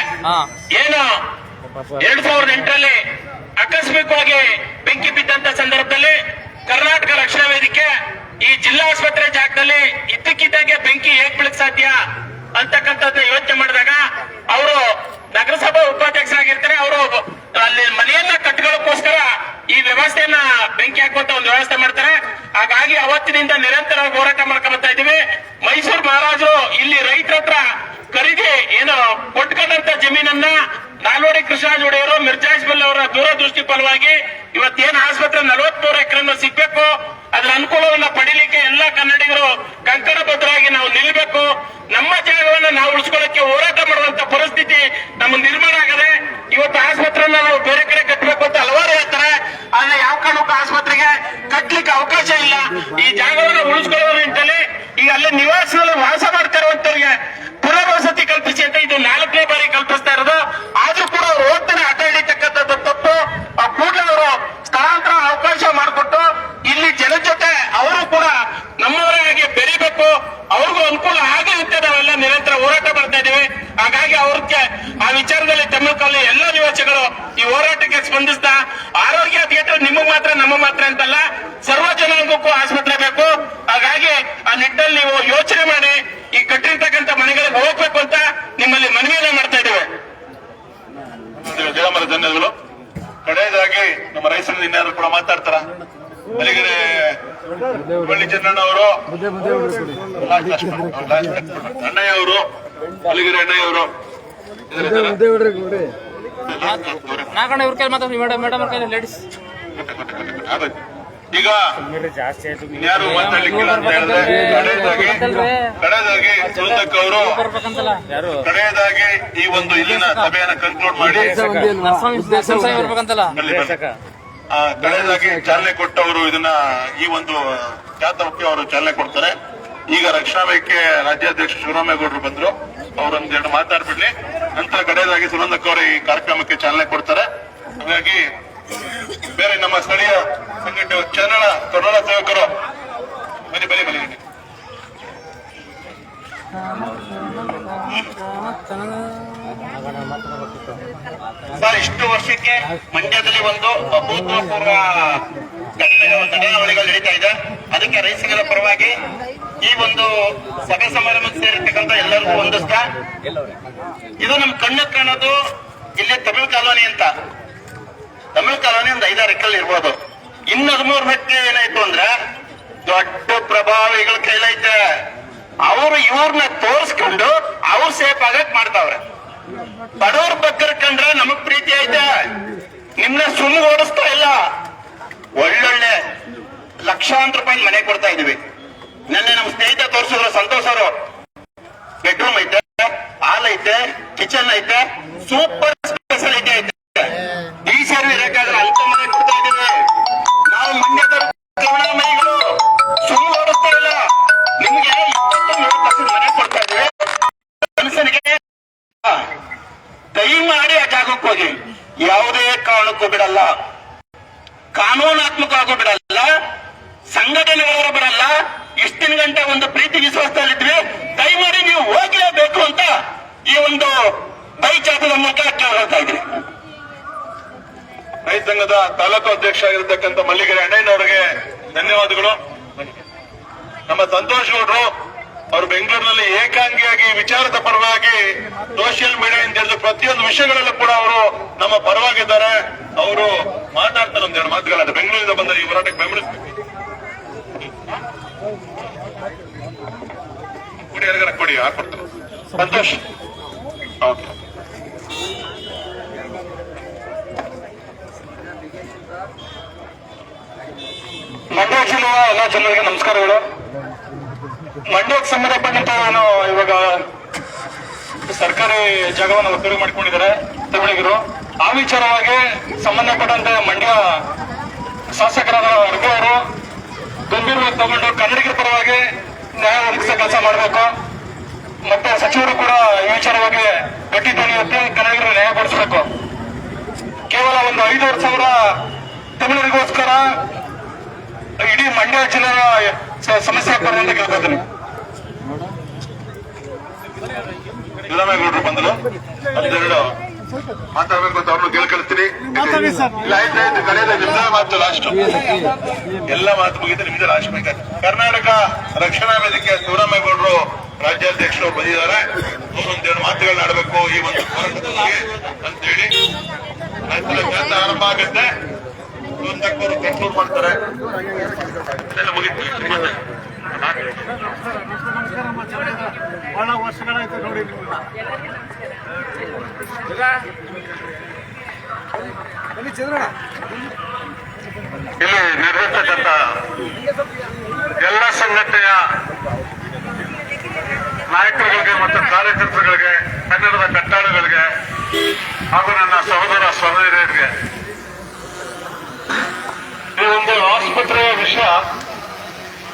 Speaker 8: ಏನು ಎರಡ್ ಸಾವಿರದ ಎಂಟರಲ್ಲಿ ಆಕಸ್ಮಿಕವಾಗಿ ಬೆಂಕಿ ಬಿದ್ದಂತ ಸಂದರ್ಭದಲ್ಲಿ ಕರ್ನಾಟಕ ರಕ್ಷಣಾ ವೇದಿಕೆ ಈ ಜಿಲ್ಲಾ ಆಸ್ಪತ್ರೆ ಜಾಗದಲ್ಲಿ ಇದ್ದಕ್ಕಿದ್ದಂಗೆ ಬೆಂಕಿ ಹೇಗ್ ಬೆಳಕ್ ಸಾಧ್ಯ ಅಂತಕ್ಕಂಥದ್ದು ಯೋಚನೆ ಮಾಡಿದಾಗ ಅವರು ನಗರಸಭಾ ಉಪಾಧ್ಯಕ್ಷರಾಗಿರ್ತಾರೆ. ಅವರು ಅಲ್ಲಿ ಮನೆಯನ್ನ ಕಟ್ಕೊಳ್ಳೋಕ್ಕೋಸ್ಕರ ಈ ವ್ಯವಸ್ಥೆಯನ್ನ ಬೆಂಕಿ ಹಾಕುವಂತ ಒಂದು ವ್ಯವಸ್ಥೆ ಮಾಡ್ತಾರೆ. ಹಾಗಾಗಿ ಅವತ್ತಿನಿಂದ ನಿರಂತರ ಹೋರಾಟ ಮಾಡ್ಕೊಂಡ್ಬರ್ತಾ ಇದೀವಿ ಮೈಸೂರು ಮಹಾರಾಜರು ಇಲ್ಲಿ ರೈತರ ಹತ್ರ ಖರೀದಿ ಏನು ಕೊಟ್ಕೊಂಡಂತ ಜಮೀನನ್ನ ನಾಲ್ವಡಿ ಕೃಷ್ಣರಾಜ ಒಡೆಯರು, ಮಿರ್ಜಾಜ್ ಬೆಲ್ ಅವರ ದೂರದೃಷ್ಟಿ ಫಲವಾಗಿ ಇವತ್ತೇನು ಆಸ್ಪತ್ರೆ ನಲವತ್ಮೂರು ಎಕರೆ ಸಿಗ್ಬೇಕು ಅದರ ಅನುಕೂಲವನ್ನ ಪಡಿಲಿಕ್ಕೆ ಎಲ್ಲ ಕನ್ನಡಿಗರು ಕಂಕಣಬದ್ಧರಾಗಿ ನಾವು ನಿಲ್ಬೇಕು. ನಮ್ಮ ಜಾಗವನ್ನ ನಾವು ಉಳಿಸ್ಕೊಳ್ಳಕ್ಕೆ ಹೋರಾಟ ಮಾಡುವಂತ ಪರಿಸ್ಥಿತಿ ನಮ್ಮ ನಿರ್ಮಾಣ ಆಗದೆ. ಇವತ್ತು ಆಸ್ಪತ್ರೆನ ನಾವು ಬೇರೆ ಕಡೆ ಕಟ್ಟಬೇಕು ಅಂತ ಹಲವಾರು ಹೇಳ್ತಾರೆ. ಆದ್ರೆ ಯಾವ ಕಾರಣಕ್ಕೂ ಆಸ್ಪತ್ರೆಗೆ ಕಟ್ಟಲಿಕ್ಕೆ ಅವಕಾಶ ಇಲ್ಲ. ಈ ಜಾಗವನ್ನು ಉಳಿಸ್ಕೊಳ್ಳೋ ನಿಟ್ಟಿನಲ್ಲಿ ಈಗ ಅಲ್ಲಿ ನಿವಾಸದಲ್ಲಿ ವಾಸ ಮಾಡ್ತಾ ಇರುವಂತವ್ರಿಗೆ ಪುನರ್ವಸತಿ ಕಲ್ಪಿಸಿ ಅಂತ ಇದು ನಾಲ್ಕನೇ ಬಾರಿ ಕಲ್ಪಿಸ್ತಾ ಇರೋದು. ಆದ್ರೂ ಕೂಡ ಅವ್ರು ಹೋಗ್ತಾನೆ ಅಡ್ಡ ಹಿಡಿತಕ್ಕಂಥದ್ದು ತಪ್ಪು. ಆ ಕೂಡಲೇ ಅವರು ಸ್ಥಳಾಂತರ ಅವಕಾಶ ಮಾಡಿಕೊಟ್ಟು ಇಲ್ಲಿ ಜನ ಜೊತೆ ಅವರು ಕೂಡ ನಮ್ಮವರೇ ಆಗಿ ಬೆರಿಬೇಕು. ಅವ್ರಿಗೂ ಅನುಕೂಲ ಆಗಲಿ ಅಂತ ನಾವೆಲ್ಲ ನಿರಂತರ ಹೋರಾಟ ಮಾಡ್ತಾ ಇದೀವಿ. ಹಾಗಾಗಿ ಅವ್ರಿಗೆ ಆ ವಿಚಾರದಲ್ಲಿ ತಮಿಳುಕಲ್ಲಿ ಎಲ್ಲ ನಿವಾಸಿಗಳು ಈ ಹೋರಾಟಕ್ಕೆ ಸ್ಪಂದಿಸ್ತಾ, ಆರೋಗ್ಯ ಥಿಯೇಟರ್ ನಿಮಗ್ ಮಾತ್ರ ನಮ್ಮ ಮಾತ್ರ ಅಂತಲ್ಲ, ಸರ್ವ ಜನಾಂಗಕ್ಕೂ ಆಸ್ಪತ್ರೆ ಬೇಕು. ಹಾಗಾಗಿ ಆ ನಿಟ್ಟಲ್ಲಿ ನೀವು ಯೋಚನೆ ಮಾಡಿ ಈ ಕಟ್ಟಿರ್ತಕ್ಕಂಥ ಮನೆಗಳಿಗೆ ಹೋಗ್ಬೇಕು ಅಂತ ನಿಮ್ಮಲ್ಲಿ ಮನವಿಯನ್ನ ಮಾಡ್ತಾ ಇದ್ದೇವೆ.
Speaker 3: ಧನ್ಯವಾದಗಳು. ಕಡೆಯದಾಗಿ ನಮ್ಮ ರೈತರಲ್ಲಿ ಇನ್ಯಾರು ಕೂಡ ಮಾತಾಡ್ತಾರ? ಅಲ್ಲಿಗೆ ಬಳ್ಳಿ ಚೆನ್ನಣ್ಣ ಅವರು
Speaker 5: ಹೊಡ್ಕೊಡಿ
Speaker 3: ಅಣ್ಣಯ್ಯ ಅವರು
Speaker 5: ನಾಲ್ಕಣ್ಣ ಇವ್ರ ಕೈ ಮಾತಾಡ್ರಿ ಮೇಡಮ್ ಮೇಡಮ್ ಅವ್ರ ಕೈ ಲೇಡೀಸ್
Speaker 3: ಈಗ ಯಾರು ಮಾತಾಡ್ಲಿಕ್ಕಿಲ್ಲ? ಅಂತ ಹೇಳಿದ್ರೆ ಕಡೆಯದಾಗಿ ಕಡೆಯದಾಗಿ ಸೋತಕ್ ಅವರು ಕಡೆಯದಾಗಿ ಈ ಒಂದು ಇಲ್ಲಿನ ಸಭೆಯನ್ನ ಕನ್ಕ್ಲೂಡ್ ಮಾಡಿ. ಕಡೆಯದಾಗಿ ಚಾಲನೆ ಕೊಟ್ಟವರು ಇದನ್ನ ಈ ಒಂದು ಜಾಥಾಕ್ಕೆ ಅವರು ಚಾಲನೆ ಕೊಡ್ತಾರೆ. ಈಗ ರಕ್ಷಣಾ ವೇಕೆ ರಾಜ್ಯಾಧ್ಯಕ್ಷ ಶಿವರಾಮೇಗೌಡರು ಬಂದ್ರು. ಅವರೊಂದು ಎರಡು ಮಾತಾಡ್ಬಿಡ್ಲಿ. ನಂತರ ಕಡೆಯದಾಗಿ ಸುನಂದಕ್ ಅವರು ಈ ಕಾರ್ಯಕ್ರಮಕ್ಕೆ ಚಾಲನೆ ಕೊಡ್ತಾರೆ. ಹಾಗಾಗಿ ಬೇರೆ ನಮ್ಮ ಸ್ಥಳೀಯ ಸಂಘಟನೆ ಕನ್ನಡ ಕನ್ನಡ ಸೇವಕರು ಬನ್ನಿ ಬನ್ನಿ ಬನ್ನಿ
Speaker 8: ಸರ್, ಇಷ್ಟು ವರ್ಷಕ್ಕೆ ಮಂಡ್ಯದಲ್ಲಿ ಒಂದು ಅಭೂತಪೂರ್ವ ಘಟನಾವಳಿಗಳು ನಡೀತಾ ಇದೆ. ಅದಕ್ಕೆ ರೈತಗಳ ಪರವಾಗಿ ಈ ಒಂದು ಸಭೆ ಸಮಾರಂಭಕ್ಕೆ ಸೇರಿರ್ತಕ್ಕಂಥ ಎಲ್ಲರಿಗೂ ಹೊಂದಿಸ್ತಾ ಇದು ನಮ್ ಕಣ್ಣು ಕಾಣೋದು ಇಲ್ಲಿ ತಮಿಳು ಕಾಲೋನಿ ಅಂತ. ಎಕಲ್ ಇರ್ಬೋದು. ಇನ್ನು ಹದಿಮೂರು ಏನಾಯ್ತು ಅಂದ್ರೆ ದೊಡ್ಡ ಪ್ರಭಾವಿಗಳ ಕೈಲೈತೆ. ಅವರು ಇವ್ರನ್ನ ತೋರಿಸ್ಕೊಂಡು ಅವ್ರು ಸೇಫ್ ಆಗಕ್ ಮಾಡ್ತಾವ್ರೆ. ಬಡವ್ರ ಬಗ್ಗರ್ ಕಂಡ್ರೆ ನಮಗ್ ಪ್ರೀತಿ ಐತೆ. ನಿಮ್ನ ಸುಮ್ಮ ಓಡಿಸ್ತಾ ಇಲ್ಲ. ಒಳ್ಳೊಳ್ಳೆ ಲಕ್ಷಾಂತರ ರೂಪಾಯಿ ಮನೆ ಕೊಡ್ತಾ ಇದೀವಿ. ನೆನ್ನೆ ನಮ್ಮ ಸ್ನೇಹಿತ ತೋರಿಸಿದ್ರು ಸಂತೋಷ್ ಅವರು. ಬೆಡ್ರೂಮ್ ಐತೆ ಹಾಲ್ ಐತೆ ಕಿಚನ್ ಐತೆ ಸೂಪರ್ ಸ್ಪೆಷಾಲಿಟಿ ಐತೆ. ಈ ಸೇರಿ ಇರಕ್ಕಾದ್ರೆ ದಯಮಾಡಿ ಆ ಜಾಗಕ್ಕೆ ಹೋಗಿ. ಯಾವುದೇ ಕಾರಣಕ್ಕೂ ಬಿಡಲ್ಲ. ಕಾನೂನಾತ್ಮಕವಾಗೂ ಬಿಡಲ್ಲ. ಸಂಘಟನೆಗಳವರ ಬಿಡಲ್ಲ. ಇಷ್ಟಿನ ಗಂಟೆ ಒಂದು ಪ್ರೀತಿ ವಿಶ್ವಾಸದಲ್ಲಿದ್ವಿ ದಯಮಾಡಿ ನೀವು ಹೋಗ್ಲೇಬೇಕು ಅಂತ ಈ ಒಂದು ಬೈ ಜಾತದ ಮೂಲಕ ಕೇಳ್ತಾ ಇದ್ರಿ
Speaker 9: ರೈತ ಸಂಘದ ತಾಲೂಕು ಅಧ್ಯಕ್ಷ ಆಗಿರತಕ್ಕಂಥ ಮಲ್ಲಿಗೆರೆ ಅಣ್ಣಯ್ಯನವರಿಗೆ ಧನ್ಯವಾದಗಳು. ನಮ್ಮ ಸಂತೋಷ್ ಗೌಡ್ರು ಅವರು ಬೆಂಗಳೂರಿನಲ್ಲಿ ಏಕಾಂಗಿಯಾಗಿ ವಿಚಾರದ ಪರವಾಗಿ ಸೋಷಿಯಲ್ ಮೀಡಿಯಾದಿಂದ ಹಿಡಿದು ಪ್ರತಿಯೊಂದು ವಿಷಯಗಳಲ್ಲೂ ಕೂಡ ಅವರು ನಮ್ಮ ಪರವಾಗಿದ್ದಾರೆ. ಅವರು ಮಾತಾಡ್ತಾರೆ ಒಂದೆರಡು ಮಾತುಗಳನ್ನ. ಬೆಂಗಳೂರಿಂದ ಬಂದ ಈ ಹೋರಾಟಕ್ಕೆ ಬೆಂಬಲಿಸ್ಬೇಕು. ಕೊಡಿ ಹಾಕೊಡ್ತಾರೆ ಸಂತೋಷ್. ಓಕೆ. ಜಿಲ್ಲೆಯ ಎಲ್ಲ ಜನರಿಗೆ ನಮಸ್ಕಾರಗಳು. ಮಂಡ್ಯಕ್ಕೆ ಸಂಬಂಧಪಟ್ಟಂತ ನಾನು ಇವಾಗ ಸರ್ಕಾರಿ ಜಾಗವನ್ನು ಒತ್ತುವರಿ ಮಾಡಿಕೊಂಡಿದ್ದಾರೆ ತಮಿಳಿಗರು. ಆ ವಿಚಾರವಾಗಿ ಸಂಬಂಧಪಟ್ಟಂತೆ ಮಂಡ್ಯ ಶಾಸಕರಾದ ಅವರು ಗಂಭೀರವಾಗಿ ತಗೊಂಡು ಕನ್ನಡಿಗರ ಪರವಾಗಿ ನ್ಯಾಯ ಒದಗಿಸೋ ಕೆಲಸ ಮಾಡಬೇಕು. ಮತ್ತೆ ಸಚಿವರು ಕೂಡ ಈ ವಿಚಾರವಾಗಿ ಗಟ್ಟಿ ಧ್ವನಿ ಕನ್ನಡಿಗರು ನ್ಯಾಯ ಕೊಡಿಸಬೇಕು. ಕೇವಲ ಒಂದು ಐದೂವರೆ ಸಾವಿರ ತಮಿಳರಿಗೋಸ್ಕರ ಇಡೀ ಮಂಡ್ಯ ಜಿಲ್ಲೆಯ ಸಮಸ್ಯೆ ಬರುವಂತ ಕೇಳ್ಕೊತೀನಿ ಸಿದ್ದರಾಮೇಗೌಡರು ಬಂದರು. ಮಾತಾಡ್ಬೇಕು ಅಂತ ಅವ್ರನ್ನು ಕೇಳ್ಕೊಳ್ತೀನಿ. ಇಲ್ಲ ಆಯ್ತು ಆಯ್ತು ಕಡೆಯದ ನಿಮ್ದ ಮಾತು ಲಾಸ್ಟ್ ಎಲ್ಲ ಮಾತು ಮುಗಿದ್ರೆ ನಿಮ್ದೆ ಲಾಸ್ಟ್ ಬೇಕಾದ್ರೆ ಕರ್ನಾಟಕ ರಕ್ಷಣಾ ವೇದಿಕೆ ಶಿವರಾಮೇಗೌಡರು ರಾಜ್ಯಾಧ್ಯಕ್ಷರು ಬಂದಿದ್ದಾರೆ. ಅವರು ಒಂದೆರಡು ಮಾತುಗಳನ್ನ ಆಡಬೇಕು ಈ ಒಂದು ಹೋರಾಟದಲ್ಲಿ ಅಂತೇಳಿ ಆಯ್ತು ಕೆಲಸ ಆರಂಭ ಆಗುತ್ತೆ. ಅವರು ಕನ್ಕ್ಲೂಡ್ ಮಾಡ್ತಾರೆ ಮುಗಿತು
Speaker 10: ಬಹಳ ವರ್ಷಗಳಾಯ್ತು ನೋಡಿ
Speaker 9: ಇಲ್ಲಿ ನೆರವೇರ್ತಕ್ಕಂಥ ಎಲ್ಲ ಸಂಘಟನೆಯ ನಾಯಕರುಗಳಿಗೆ ಮತ್ತು ಕಾರ್ಯಕರ್ತರುಗಳಿಗೆ ಕನ್ನಡದ ಕಟ್ಟಾಳುಗಳಿಗೆ ಹಾಗೂ ನನ್ನ ಸಹೋದರ ಸಹೋದರಿಯರಿಗೆ ಒಂದು ಆಸ್ಪತ್ರೆಯ ವಿಷಯ.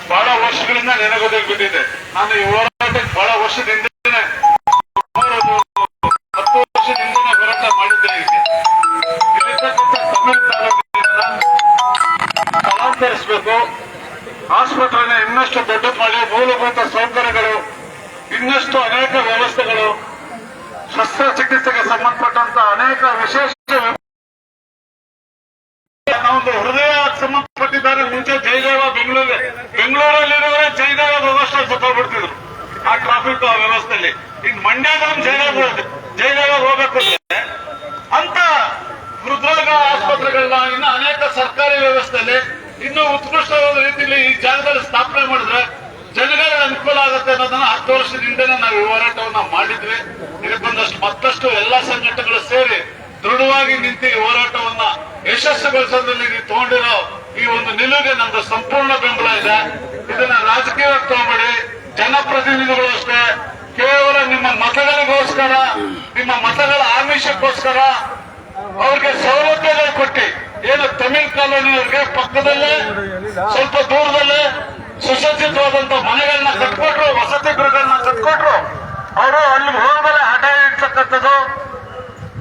Speaker 9: ಬಹಳ ವರ್ಷಗಳಿಂದ ನೆನಗೊದಗಿಬಿಟ್ಟಿದೆ ನಾನು ಈ ಹೋರಾಟಕ್ಕೆ ಬಹಳ ವರ್ಷದಿಂದ ಹತ್ತು ವರ್ಷದಿಂದನೇ ಹೋರಾಟ ಮಾಡಿದ್ದೇನೆ ಆಸ್ಪತ್ರೆನ ಇನ್ನಷ್ಟು ದೊಡ್ಡ ಮಾಡಿ, ಮೂಲಭೂತ ಸೌಕರ್ಯಗಳು, ಇನ್ನಷ್ಟು ಅನೇಕ ವ್ಯವಸ್ಥೆಗಳು, ಶಸ್ತ್ರಚಿಕಿತ್ಸೆಗೆ ಸಂಬಂಧಪಟ್ಟಂತ ಅನೇಕ ವಿಶೇಷ ಈಗ ಮಂಡ್ಯದ ಜಯದೇವ ಜಯದೇವ ಹೋಗ್ಬೇಕು ಅಂತ ಹೃದ್ರೋಗ ಆಸ್ಪತ್ರೆಗಳನ್ನ ಇನ್ನು ಅನೇಕ ಸರ್ಕಾರಿ ವ್ಯವಸ್ಥೆಯಲ್ಲಿ ಇನ್ನೂ ಉತ್ಕೃಷ್ಟವಾದ ರೀತಿಯಲ್ಲಿ ಈ ಜಾಗದಲ್ಲಿ ಸ್ಥಾಪನೆ ಮಾಡಿದ್ರೆ ಜನಗಳಿಗೆ ಅನುಕೂಲ ಆಗುತ್ತೆ ಅನ್ನೋದನ್ನ ಹತ್ತು ವರ್ಷದಿಂದನೇ ನಾವು ಈ ಹೋರಾಟವನ್ನ ಮಾಡಿದ್ವಿ. ಇದಕ್ಕೊಂದಷ್ಟು ಮತ್ತಷ್ಟು ಎಲ್ಲಾ ಸಂಘಟನೆಗಳು ಸೇರಿ ದೃಢವಾಗಿ ನಿಂತು ಈ ಹೋರಾಟವನ್ನ ಯಶಸ್ಸುಗೊಳಿಸೋದ್ರಲ್ಲಿ ನೀವು ತಗೊಂಡಿರೋ ಈ ಒಂದು ನಿಲುವಿಗೆ ನಮ್ದು ಸಂಪೂರ್ಣ ಬೆಂಬಲ ಇದೆ. ಇದನ್ನ ರಾಜಕೀಯವಾಗಿ ತಗೊಂಬೇಡಿ ಜನಪ್ರತಿನಿಧಿಗಳು ಅಷ್ಟೇ. ಕೇವಲ ನಿಮ್ಮ ಮತಗಳಿಗೋಸ್ಕರ, ನಿಮ್ಮ ಮತಗಳ ಆಮಿಷಕ್ಕೋಸ್ಕರ ಅವ್ರಿಗೆ ಸೌಲಭ್ಯಗಳು ಕೊಟ್ಟು. ಏನು ತಮಿಳ್ ಕಾಲೋನಿಯವರಿಗೆ ಪಕ್ಕದಲ್ಲೇ, ಸ್ವಲ್ಪ ದೂರದಲ್ಲೇ ಸುಸಜ್ಜಿತವಾದಂತ ಮನೆಗಳನ್ನ ಕಟ್ಕೊಟ್ರು, ವಸತಿ ಗೃಹಗಳನ್ನ ಕಟ್ಕೊಟ್ರು. ಅವರು ಅಲ್ಲಿ ಹೋಗದಲ್ಲೇ ಹಠ ಇಡ್ತಕ್ಕಂಥದ್ದು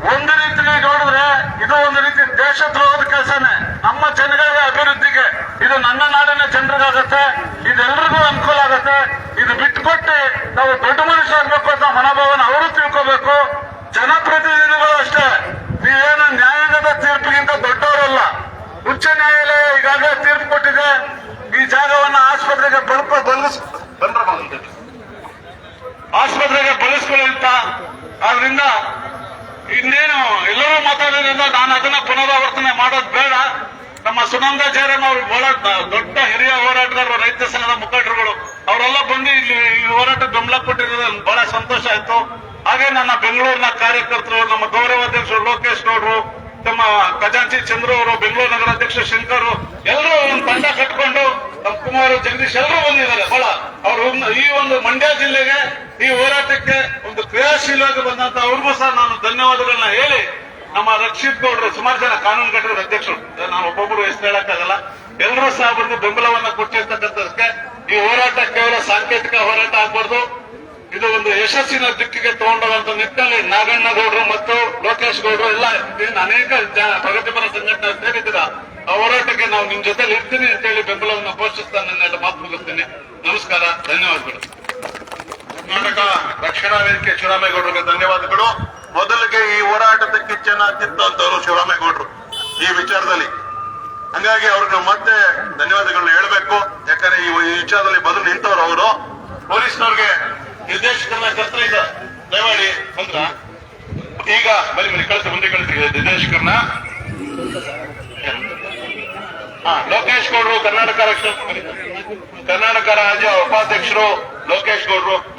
Speaker 3: ಒಂದು ರೀತಿಯಲ್ಲಿ ನೋಡಿದ್ರೆ ಇದು ಒಂದು ರೀತಿ ದೇಶದ್ರೋಹದ ಕೆಲಸನೇ. ನಮ್ಮ ಜನಗಳ ಅಭಿವೃದ್ಧಿಗೆ. ಇದು ನನ್ನ ನಾಡಿನ ಜನರಿಗಾಗತ್ತೆ ಇದೆಲ್ಲರಿಗೂ ಅನುಕೂಲ ಆಗುತ್ತೆ. ಇದು ಬಿಟ್ಟುಕೊಟ್ಟು ನಾವು ದೊಡ್ಡ ಮನುಷ್ಯ ಆಗ್ಬೇಕು ಅಂತ ಮನೋಭಾವನ ಅವರು ತಿಳ್ಕೋಬೇಕು. ಜನಪ್ರತಿನಿಧಿಗಳು ಅಷ್ಟೇ. ನೀವೇನು ನ್ಯಾಯಾಂಗದ ತೀರ್ಪಿಗಿಂತ ದೊಡ್ಡವರಲ್ಲ. ಉಚ್ಚ ನ್ಯಾಯಾಲಯ ಈಗಾಗಲೇ ತೀರ್ಪು ಕೊಟ್ಟಿದೆ. ಈ ಜಾಗವನ್ನ ಆಸ್ಪತ್ರೆಗೆ ಬಂದ್ರ ಆಸ್ಪತ್ರೆಗೆ ಬಳಸ್ಕೊಳ್ಳಿ ಅಂತ ಆದ್ರಿಂದ ಇನ್ನೇನು, ಎಲ್ಲರೂ ಮಾತಾಡೋದ್ರಿಂದ ನಾನು ಅದನ್ನ ಪುನರಾವರ್ತನೆ ಮಾಡೋದು ಬೇಡ. ನಮ್ಮ ಸುನಂದ ಜಯರಾಮ್ ಅವರು ಬಹಳ ದೊಡ್ಡ ಹಿರಿಯ ಹೋರಾಟಗಾರರು, ರೈತ ಸಂಘದ ಮುಖಂಡರುಗಳು, ಅವರೆಲ್ಲ ಬಂದು ಇಲ್ಲಿ ಈ ಹೋರಾಟ ಬೆಂಬಲ ಕೊಟ್ಟಿರೋದು ಬಹಳ ಸಂತೋಷ ಆಯ್ತು. ಹಾಗೆ ನನ್ನ ಬೆಂಗಳೂರಿನ ಕಾರ್ಯಕರ್ತರು, ನಮ್ಮ ಗೌರವಾಧ್ಯಕ್ಷರು ಲೋಕೇಶ್ ಗೌಡ್ರು, ನಮ್ಮ ಖಜಾಂಚಿ ಚಂದ್ರು ಅವರು, ಬೆಂಗಳೂರು ನಗರ ಅಧ್ಯಕ್ಷ ಶಂಕರ್, ಎಲ್ಲರೂ ಒಂದು ತಂಡ ಕಟ್ಕೊಂಡು ನಮ್ಮ ಕುಮಾರ್ ಜಗದೀಶ್ ಎಲ್ಲರೂ ಬಂದಿದ್ದಾರೆ. ಬಹಳ. ಅವರು ಈ ಒಂದು ಮಂಡ್ಯ ಜಿಲ್ಲೆಗೆ ಈ ಹೋರಾಟಕ್ಕೆ ಒಂದು ಬಂದಂತ ಅವ್ರಿಗೂ ಸಹ ನಾನು ಧನ್ಯವಾದಗಳನ್ನ ಹೇಳಿ ನಮ್ಮ ರಕ್ಷಿತ್ ಗೌಡ್ರು ಸುಮಾರು ಜನ ಕಾನೂನು ಘಟಕದ ಅಧ್ಯಕ್ಷರು. ನಾನು ಒಬ್ಬೊಬ್ಬರು ಹೆಸರು ಹೇಳಕ್ಕಾಗಲ್ಲ. ಎಲ್ಲರೂ ಸಹ ಬಂದು ಬೆಂಬಲವನ್ನ ಕೊಟ್ಟಿರ್ತಕ್ಕಂಥದಕ್ಕೆ ಈ ಹೋರಾಟ ಕೇವಲ ಸಾಂಕೇತಿಕ ಹೋರಾಟ ಆಗ್ಬಾರ್ದು. ಇದು ಒಂದು ಯಶಸ್ಸಿನ ದಿಕ್ಕಿಗೆ ತಗೊಂಡಂತ ನಿಟ್ಟಿನಲ್ಲಿ ನಾಗಣ್ಣ ಗೌಡ್ರು ಮತ್ತು ಲೋಕೇಶ್ ಗೌಡ್ರು ಎಲ್ಲ ಅನೇಕ ಪ್ರಗತಿಪರ ಸಂಘಟನೆ ಸೇರಿದ್ದೀರ ಆ ಹೋರಾಟಕ್ಕೆ ನಾವು ನಿಮ್ ಜೊತೆಲಿ ಇರ್ತೀನಿ ಅಂತ ಹೇಳಿ ಬೆಂಬಲವನ್ನು ಘೋಷಿಸ್ತಾ ನನ್ನೆಲ್ಲ ಮಾತು ಮುಗಿಸ್ತೀನಿ. ನಮಸ್ಕಾರ, ಧನ್ಯವಾದಗಳು. ಕರ್ನಾಟಕ ರಕ್ಷಣಾ ವೇದಿಕೆ ಶಿವರಾಮೇಗೌಡರಿಗೆ ಧನ್ಯವಾದಗಳು. ಮೊದಲಿಗೆ ಈ ಹೋರಾಟದ ಕಿಚ್ಚನ್ನ ತಿಂತವರು ಶಿವರಾಮೇಗೌಡರು ಈ ವಿಚಾರದಲ್ಲಿ. ಹಂಗಾಗಿ ಅವ್ರಿಗೆ ಮತ್ತೆ ಧನ್ಯವಾದಗಳನ್ನ ಹೇಳ್ಬೇಕು. ಯಾಕಂದ್ರೆ ಈ ವಿಚಾರದಲ್ಲಿ ಬದಲು ನಿಂತವ್ರು ಅವರು. ಪೊಲೀಸ್ನವ್ರಿಗೆ ನಿರ್ದೇಶಕರನ್ನ ಕರ್ತ ಈಗ ದಯಮಾಡಿ ಬಂದ್ರ? ಈಗ ಬಲಿ ಬಲಿ ಕಳಿಸಿ, ಮುಂದೆ ಕಳಿಸಿ, ನಿರ್ದೇಶಕರನ್ನ. ಹಾ, ಲೋಕೇಶ್ ಗೌಡ್ರು, ಕರ್ನಾಟಕ ರಕ್ಷಣಾ ಕರ್ನಾಟಕ ರಾಜ್ಯ ಉಪಾಧ್ಯಕ್ಷರು ಲೋಕೇಶ್ ಗೌಡ್ರು.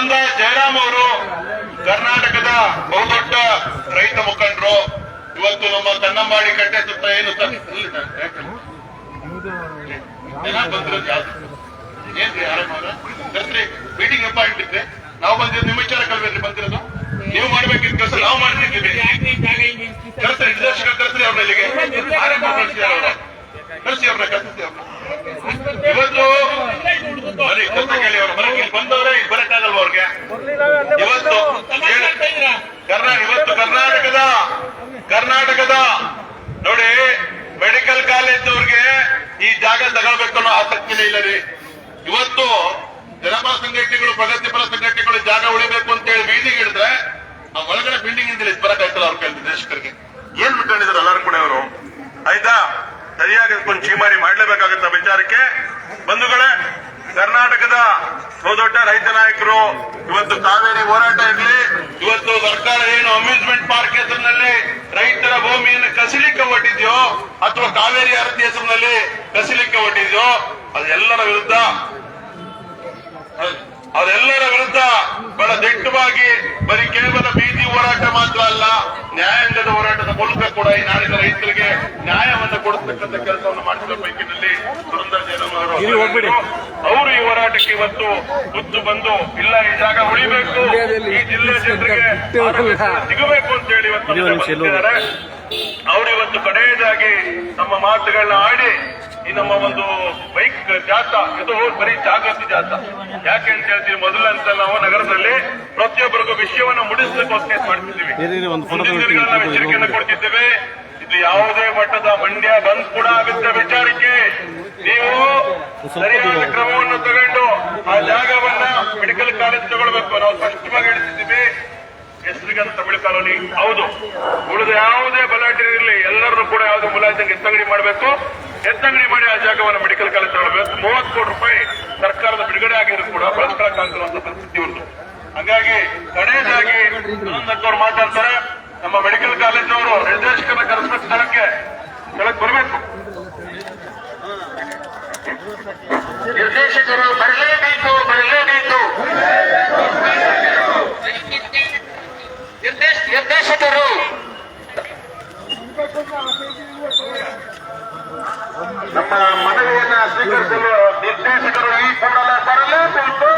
Speaker 3: ಸುನಂದ ಜಯರಾಮ್ ಅವರು, ಕರ್ನಾಟಕದ ಬಹುದೊಡ್ಡ ರೈತ ಮುಖಂಡರು. ಇವತ್ತು ನಮ್ಮ ಕನ್ನಂಬಾಡಿ ಕಟ್ಟೆ ಸುತ್ತ ಏನು ಬಂದಿರೋದು ಯಾವ್ದು? ಏನ್ರಿ ಕರ್ಸ್ರಿ ಮೀಟಿಂಗ್ ಅಪಾಯಿಂಟ್ ಇದ್ರೆ ನಾವು ಬಂದಿರೋದು ನಿಮ್ಮ ವಿಚಾರ ಕಲ್ಬೇಕ್ರಿ ಬಂದಿರೋದು? ನೀವು ಮಾಡ್ಬೇಕಿದ್ ಕೆಲಸ, ನಾವು ಮಾಡ್ತಿದ್ದೀವಿ. ಕರ್ಸ್ರಿ ನಿರ್ದೇಶಕ ಕರ್ಸ್ರಿ ಅವ್ರ ಇಲ್ಲಿಗೆ. ಕಳಿಸಿ ಅವ್ರ ಕಳಿಸಿ ಅವ್ರನ್ನ ಕಳಿಸಿ ಅವ್ರನ್ನ. ಇವತ್ತು, ಬರೀ ಕೆಲಸ ಕೇಳಿ ಅವ್ರ, ಬರಕ್ಕೆ ಬಂದವರೇ, ಬರಕ್ಕಾಗಲ್ವ ಇವತ್ತು ಹೇಳಿ. ಕರ್ನಾ ಇವತ್ತು ಕರ್ನಾಟಕದ ಕರ್ನಾಟಕದ ನೋಡಿ ಮೆಡಿಕಲ್ ಕಾಲೇಜ್ ಅವ್ರಿಗೆ ಈ ಜಾಗ ತಗೊಳ್ಬೇಕು ಅನ್ನೋ ಆಸಕ್ತಿನೇ ಇಲ್ಲ ರೀ ಇವತ್ತು ಜನಪರ ಸಂಘಟನೆಗಳು ಪ್ರಗತಿಪರ ಸಂಘಟನೆಗಳು ಜಾಗ ಉಳಿಬೇಕು ಅಂತ ಹೇಳಿ ಬೀದಿಗೆ ಹಿಡಿದ್ರೆ ಆ ಒಳಗಡೆ ಬಿಲ್ಡಿಂಗ್ ಇಂದ ಬರಕಾಯ್ತಲ್ಲ ಅವ್ರ ಕೈ ನಿರ್ದೇಶಕರಿಗೆ. ಏನ್ ಬಿಟ್ಕೊಂಡಿದ್ರು ಎಲ್ಲರೂ ಕೂಡ ಅವರು ಆಯ್ತಾ? ಸರಿಯಾಗಿ ಒಂದು ಚೀಮಾರಿ ಮಾಡ್ಲೇಬೇಕಾಗತ್ತ ವಿಚಾರಕ್ಕೆ. ಬಂಧುಗಳೇ ಕರ್ನಾಟಕದ ಬಹುದೊಡ್ಡ ರೈತ ನಾಯಕರು ಇವತ್ತು ಕಾವೇರಿ ಹೋರಾಟ ಇರಲಿ. ಇವತ್ತು ಸರ್ಕಾರ ಏನು ಅಮ್ಯೂಸ್ಮೆಂಟ್ ಪಾರ್ಕ್ ಹೆಸರಿನಲ್ಲಿ ರೈತರ ಭೂಮಿಯನ್ನು ಕಸಿಲಿಕ್ಕೆ ಹೊಟ್ಟಿದ್ಯೋ ಅಥವಾ ಕಾವೇರಿ ಅರತಿ ಹೆಸರಿನಲ್ಲಿ ಕಸಿಲಿಕ್ಕೆ ಹೊಟ್ಟಿದ್ಯೋ ಅದೆಲ್ಲರ ವಿರುದ್ಧ ಅದೆಲ್ಲರ ವಿರುದ್ಧ ಬಹಳ ದಿಟ್ಟವಾಗಿ ಬರೀ ಕೇವಲ ಬೀದಿ ಹೋರಾಟ ಮಾತ್ರ ಅಲ್ಲ ನ್ಯಾಯಾಂಗದ ಹೋರಾಟದ ಮೂಲಕ ಕೂಡ ಈ ನಾಡಿನ ರೈತರಿಗೆ ನ್ಯಾಯವನ್ನು ಕೊಡಿಸ್ತಕ್ಕಂಥ ಕೆಲಸವನ್ನು ಮಾಡಿದ ಪೈಕಿನಲ್ಲಿ ಸುರೇಂದ್ರ ಜಯರಾಮ್ ಅವರು ಅವರು ಈ ಹೋರಾಟಕ್ಕೆ ಇವತ್ತು ಖುದ್ದು ಬಂದು ಇಲ್ಲ ಈ ಜಾಗ ಉಳಿಬೇಕು ಈ ಜಿಲ್ಲೆ ಜನರಿಗೆ ಸಿಗಬೇಕು ಅಂತ ಹೇಳಿ ಇವತ್ತು ಅವರು ಇವತ್ತು ಕಡೆಯದಾಗಿ ನಮ್ಮ ಮಾತುಗಳನ್ನ ಆಡಿ ಈ ನಮ್ಮ ಒಂದು ಬೈಕ್ ಜಾಥಾ ಇದು ಬರೀ ಜಾಗೃತಿ ಜಾಥಾ. ಯಾಕೆ ಅಂತ ಹೇಳ್ತೀವಿ ಮೊದಲಂತ ನಾವು ನಗರದಲ್ಲಿ ಪ್ರತಿಯೊಬ್ಬರಿಗೂ ವಿಷಯವನ್ನು ಮುಡಿಸ್ಲಿಕ್ಕೋಸ್ಕರ ಮಾಡ್ತಿದ್ದೀವಿ. ನಾವು ಎಚ್ಚರಿಕೆಯನ್ನು ಕೊಡ್ತಿದ್ದೇವೆ. ಇದು ಯಾವುದೇ ಮಟ್ಟದ ಮಂಡ್ಯ ಬಂದ್ ಕೂಡ ಆಗುತ್ತೆ ವಿಚಾರಕ್ಕೆ. ನೀವು ಸರಿಯಾದ ಕ್ರಮವನ್ನು ತಗೊಂಡು ಆ ಜಾಗವನ್ನ ಮೆಡಿಕಲ್ ಕಾಲೇಜ್ ತಗೊಳ್ಬೇಕು. ನಾವು ಸ್ಪಷ್ಟವಾಗಿ ಹೇಳ್ತಿದ್ದೀವಿ ಹೆಸರಿಗಂತ ತಮಿಳು ಕಾಲೋನಿ. ಹೌದು. ಉಳಿದ ಯಾವುದೇ ಬಲಾಟೆ ಇರಲಿ ಎಲ್ಲರನ್ನೂ ಕೂಡ ಯಾವುದೇ ಮುಲಾಜಿಗೆ ಎತ್ತಂಗಡಿ ಮಾಡಬೇಕು. ಎತ್ತಂಗಡಿ ಮಾಡಿ ಆ ಜಾಗವನ್ನು ಮೆಡಿಕಲ್ ಕಾಲೇಜ್ ಮಾಡಬೇಕು ಮೂವತ್ತು ಕೋಟಿ ರೂಪಾಯಿ ಸರ್ಕಾರದ ಬಿಡುಗಡೆ ಆಗಿದ್ರು ಕೂಡ ಬಳಸ್ಕೊಳಕ್ಕಾಗಿರುವಂತ ಪರಿಸ್ಥಿತಿ ಉಂಟು. ಹಾಗಾಗಿ ಕಡೆಯದಾಗಿ ಅವರು ಮಾತಾಡ್ತಾರೆ, ನಮ್ಮ ಮೆಡಿಕಲ್ ಕಾಲೇಜಿನವರು ನಿರ್ದೇಶಕರ ಕರೆಸಿದ ಸ್ಥಳಕ್ಕೆ. ಸ್ಥಳಕ್ಕೆ ಬರಬೇಕು. ನಿರ್ದೇಶಕರು ಬರಲೇಬೇಕು ಬರಲೇಬೇಕು. ನಿರ್ದೇಶ- ನಿರ್ದೇಶಕರು. ನಮ್ಮ ಮನವಿಯನ್ನ ಸ್ವೀಕರಿಸಲು ನಿರ್ದೇಶಕರು ಈ ಕೂಡಲೇ ಬರಲೇಬೇಕು.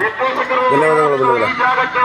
Speaker 3: ನಿರ್ದೇಶಕರು ಈ ಜಾಗಕ್ಕೆ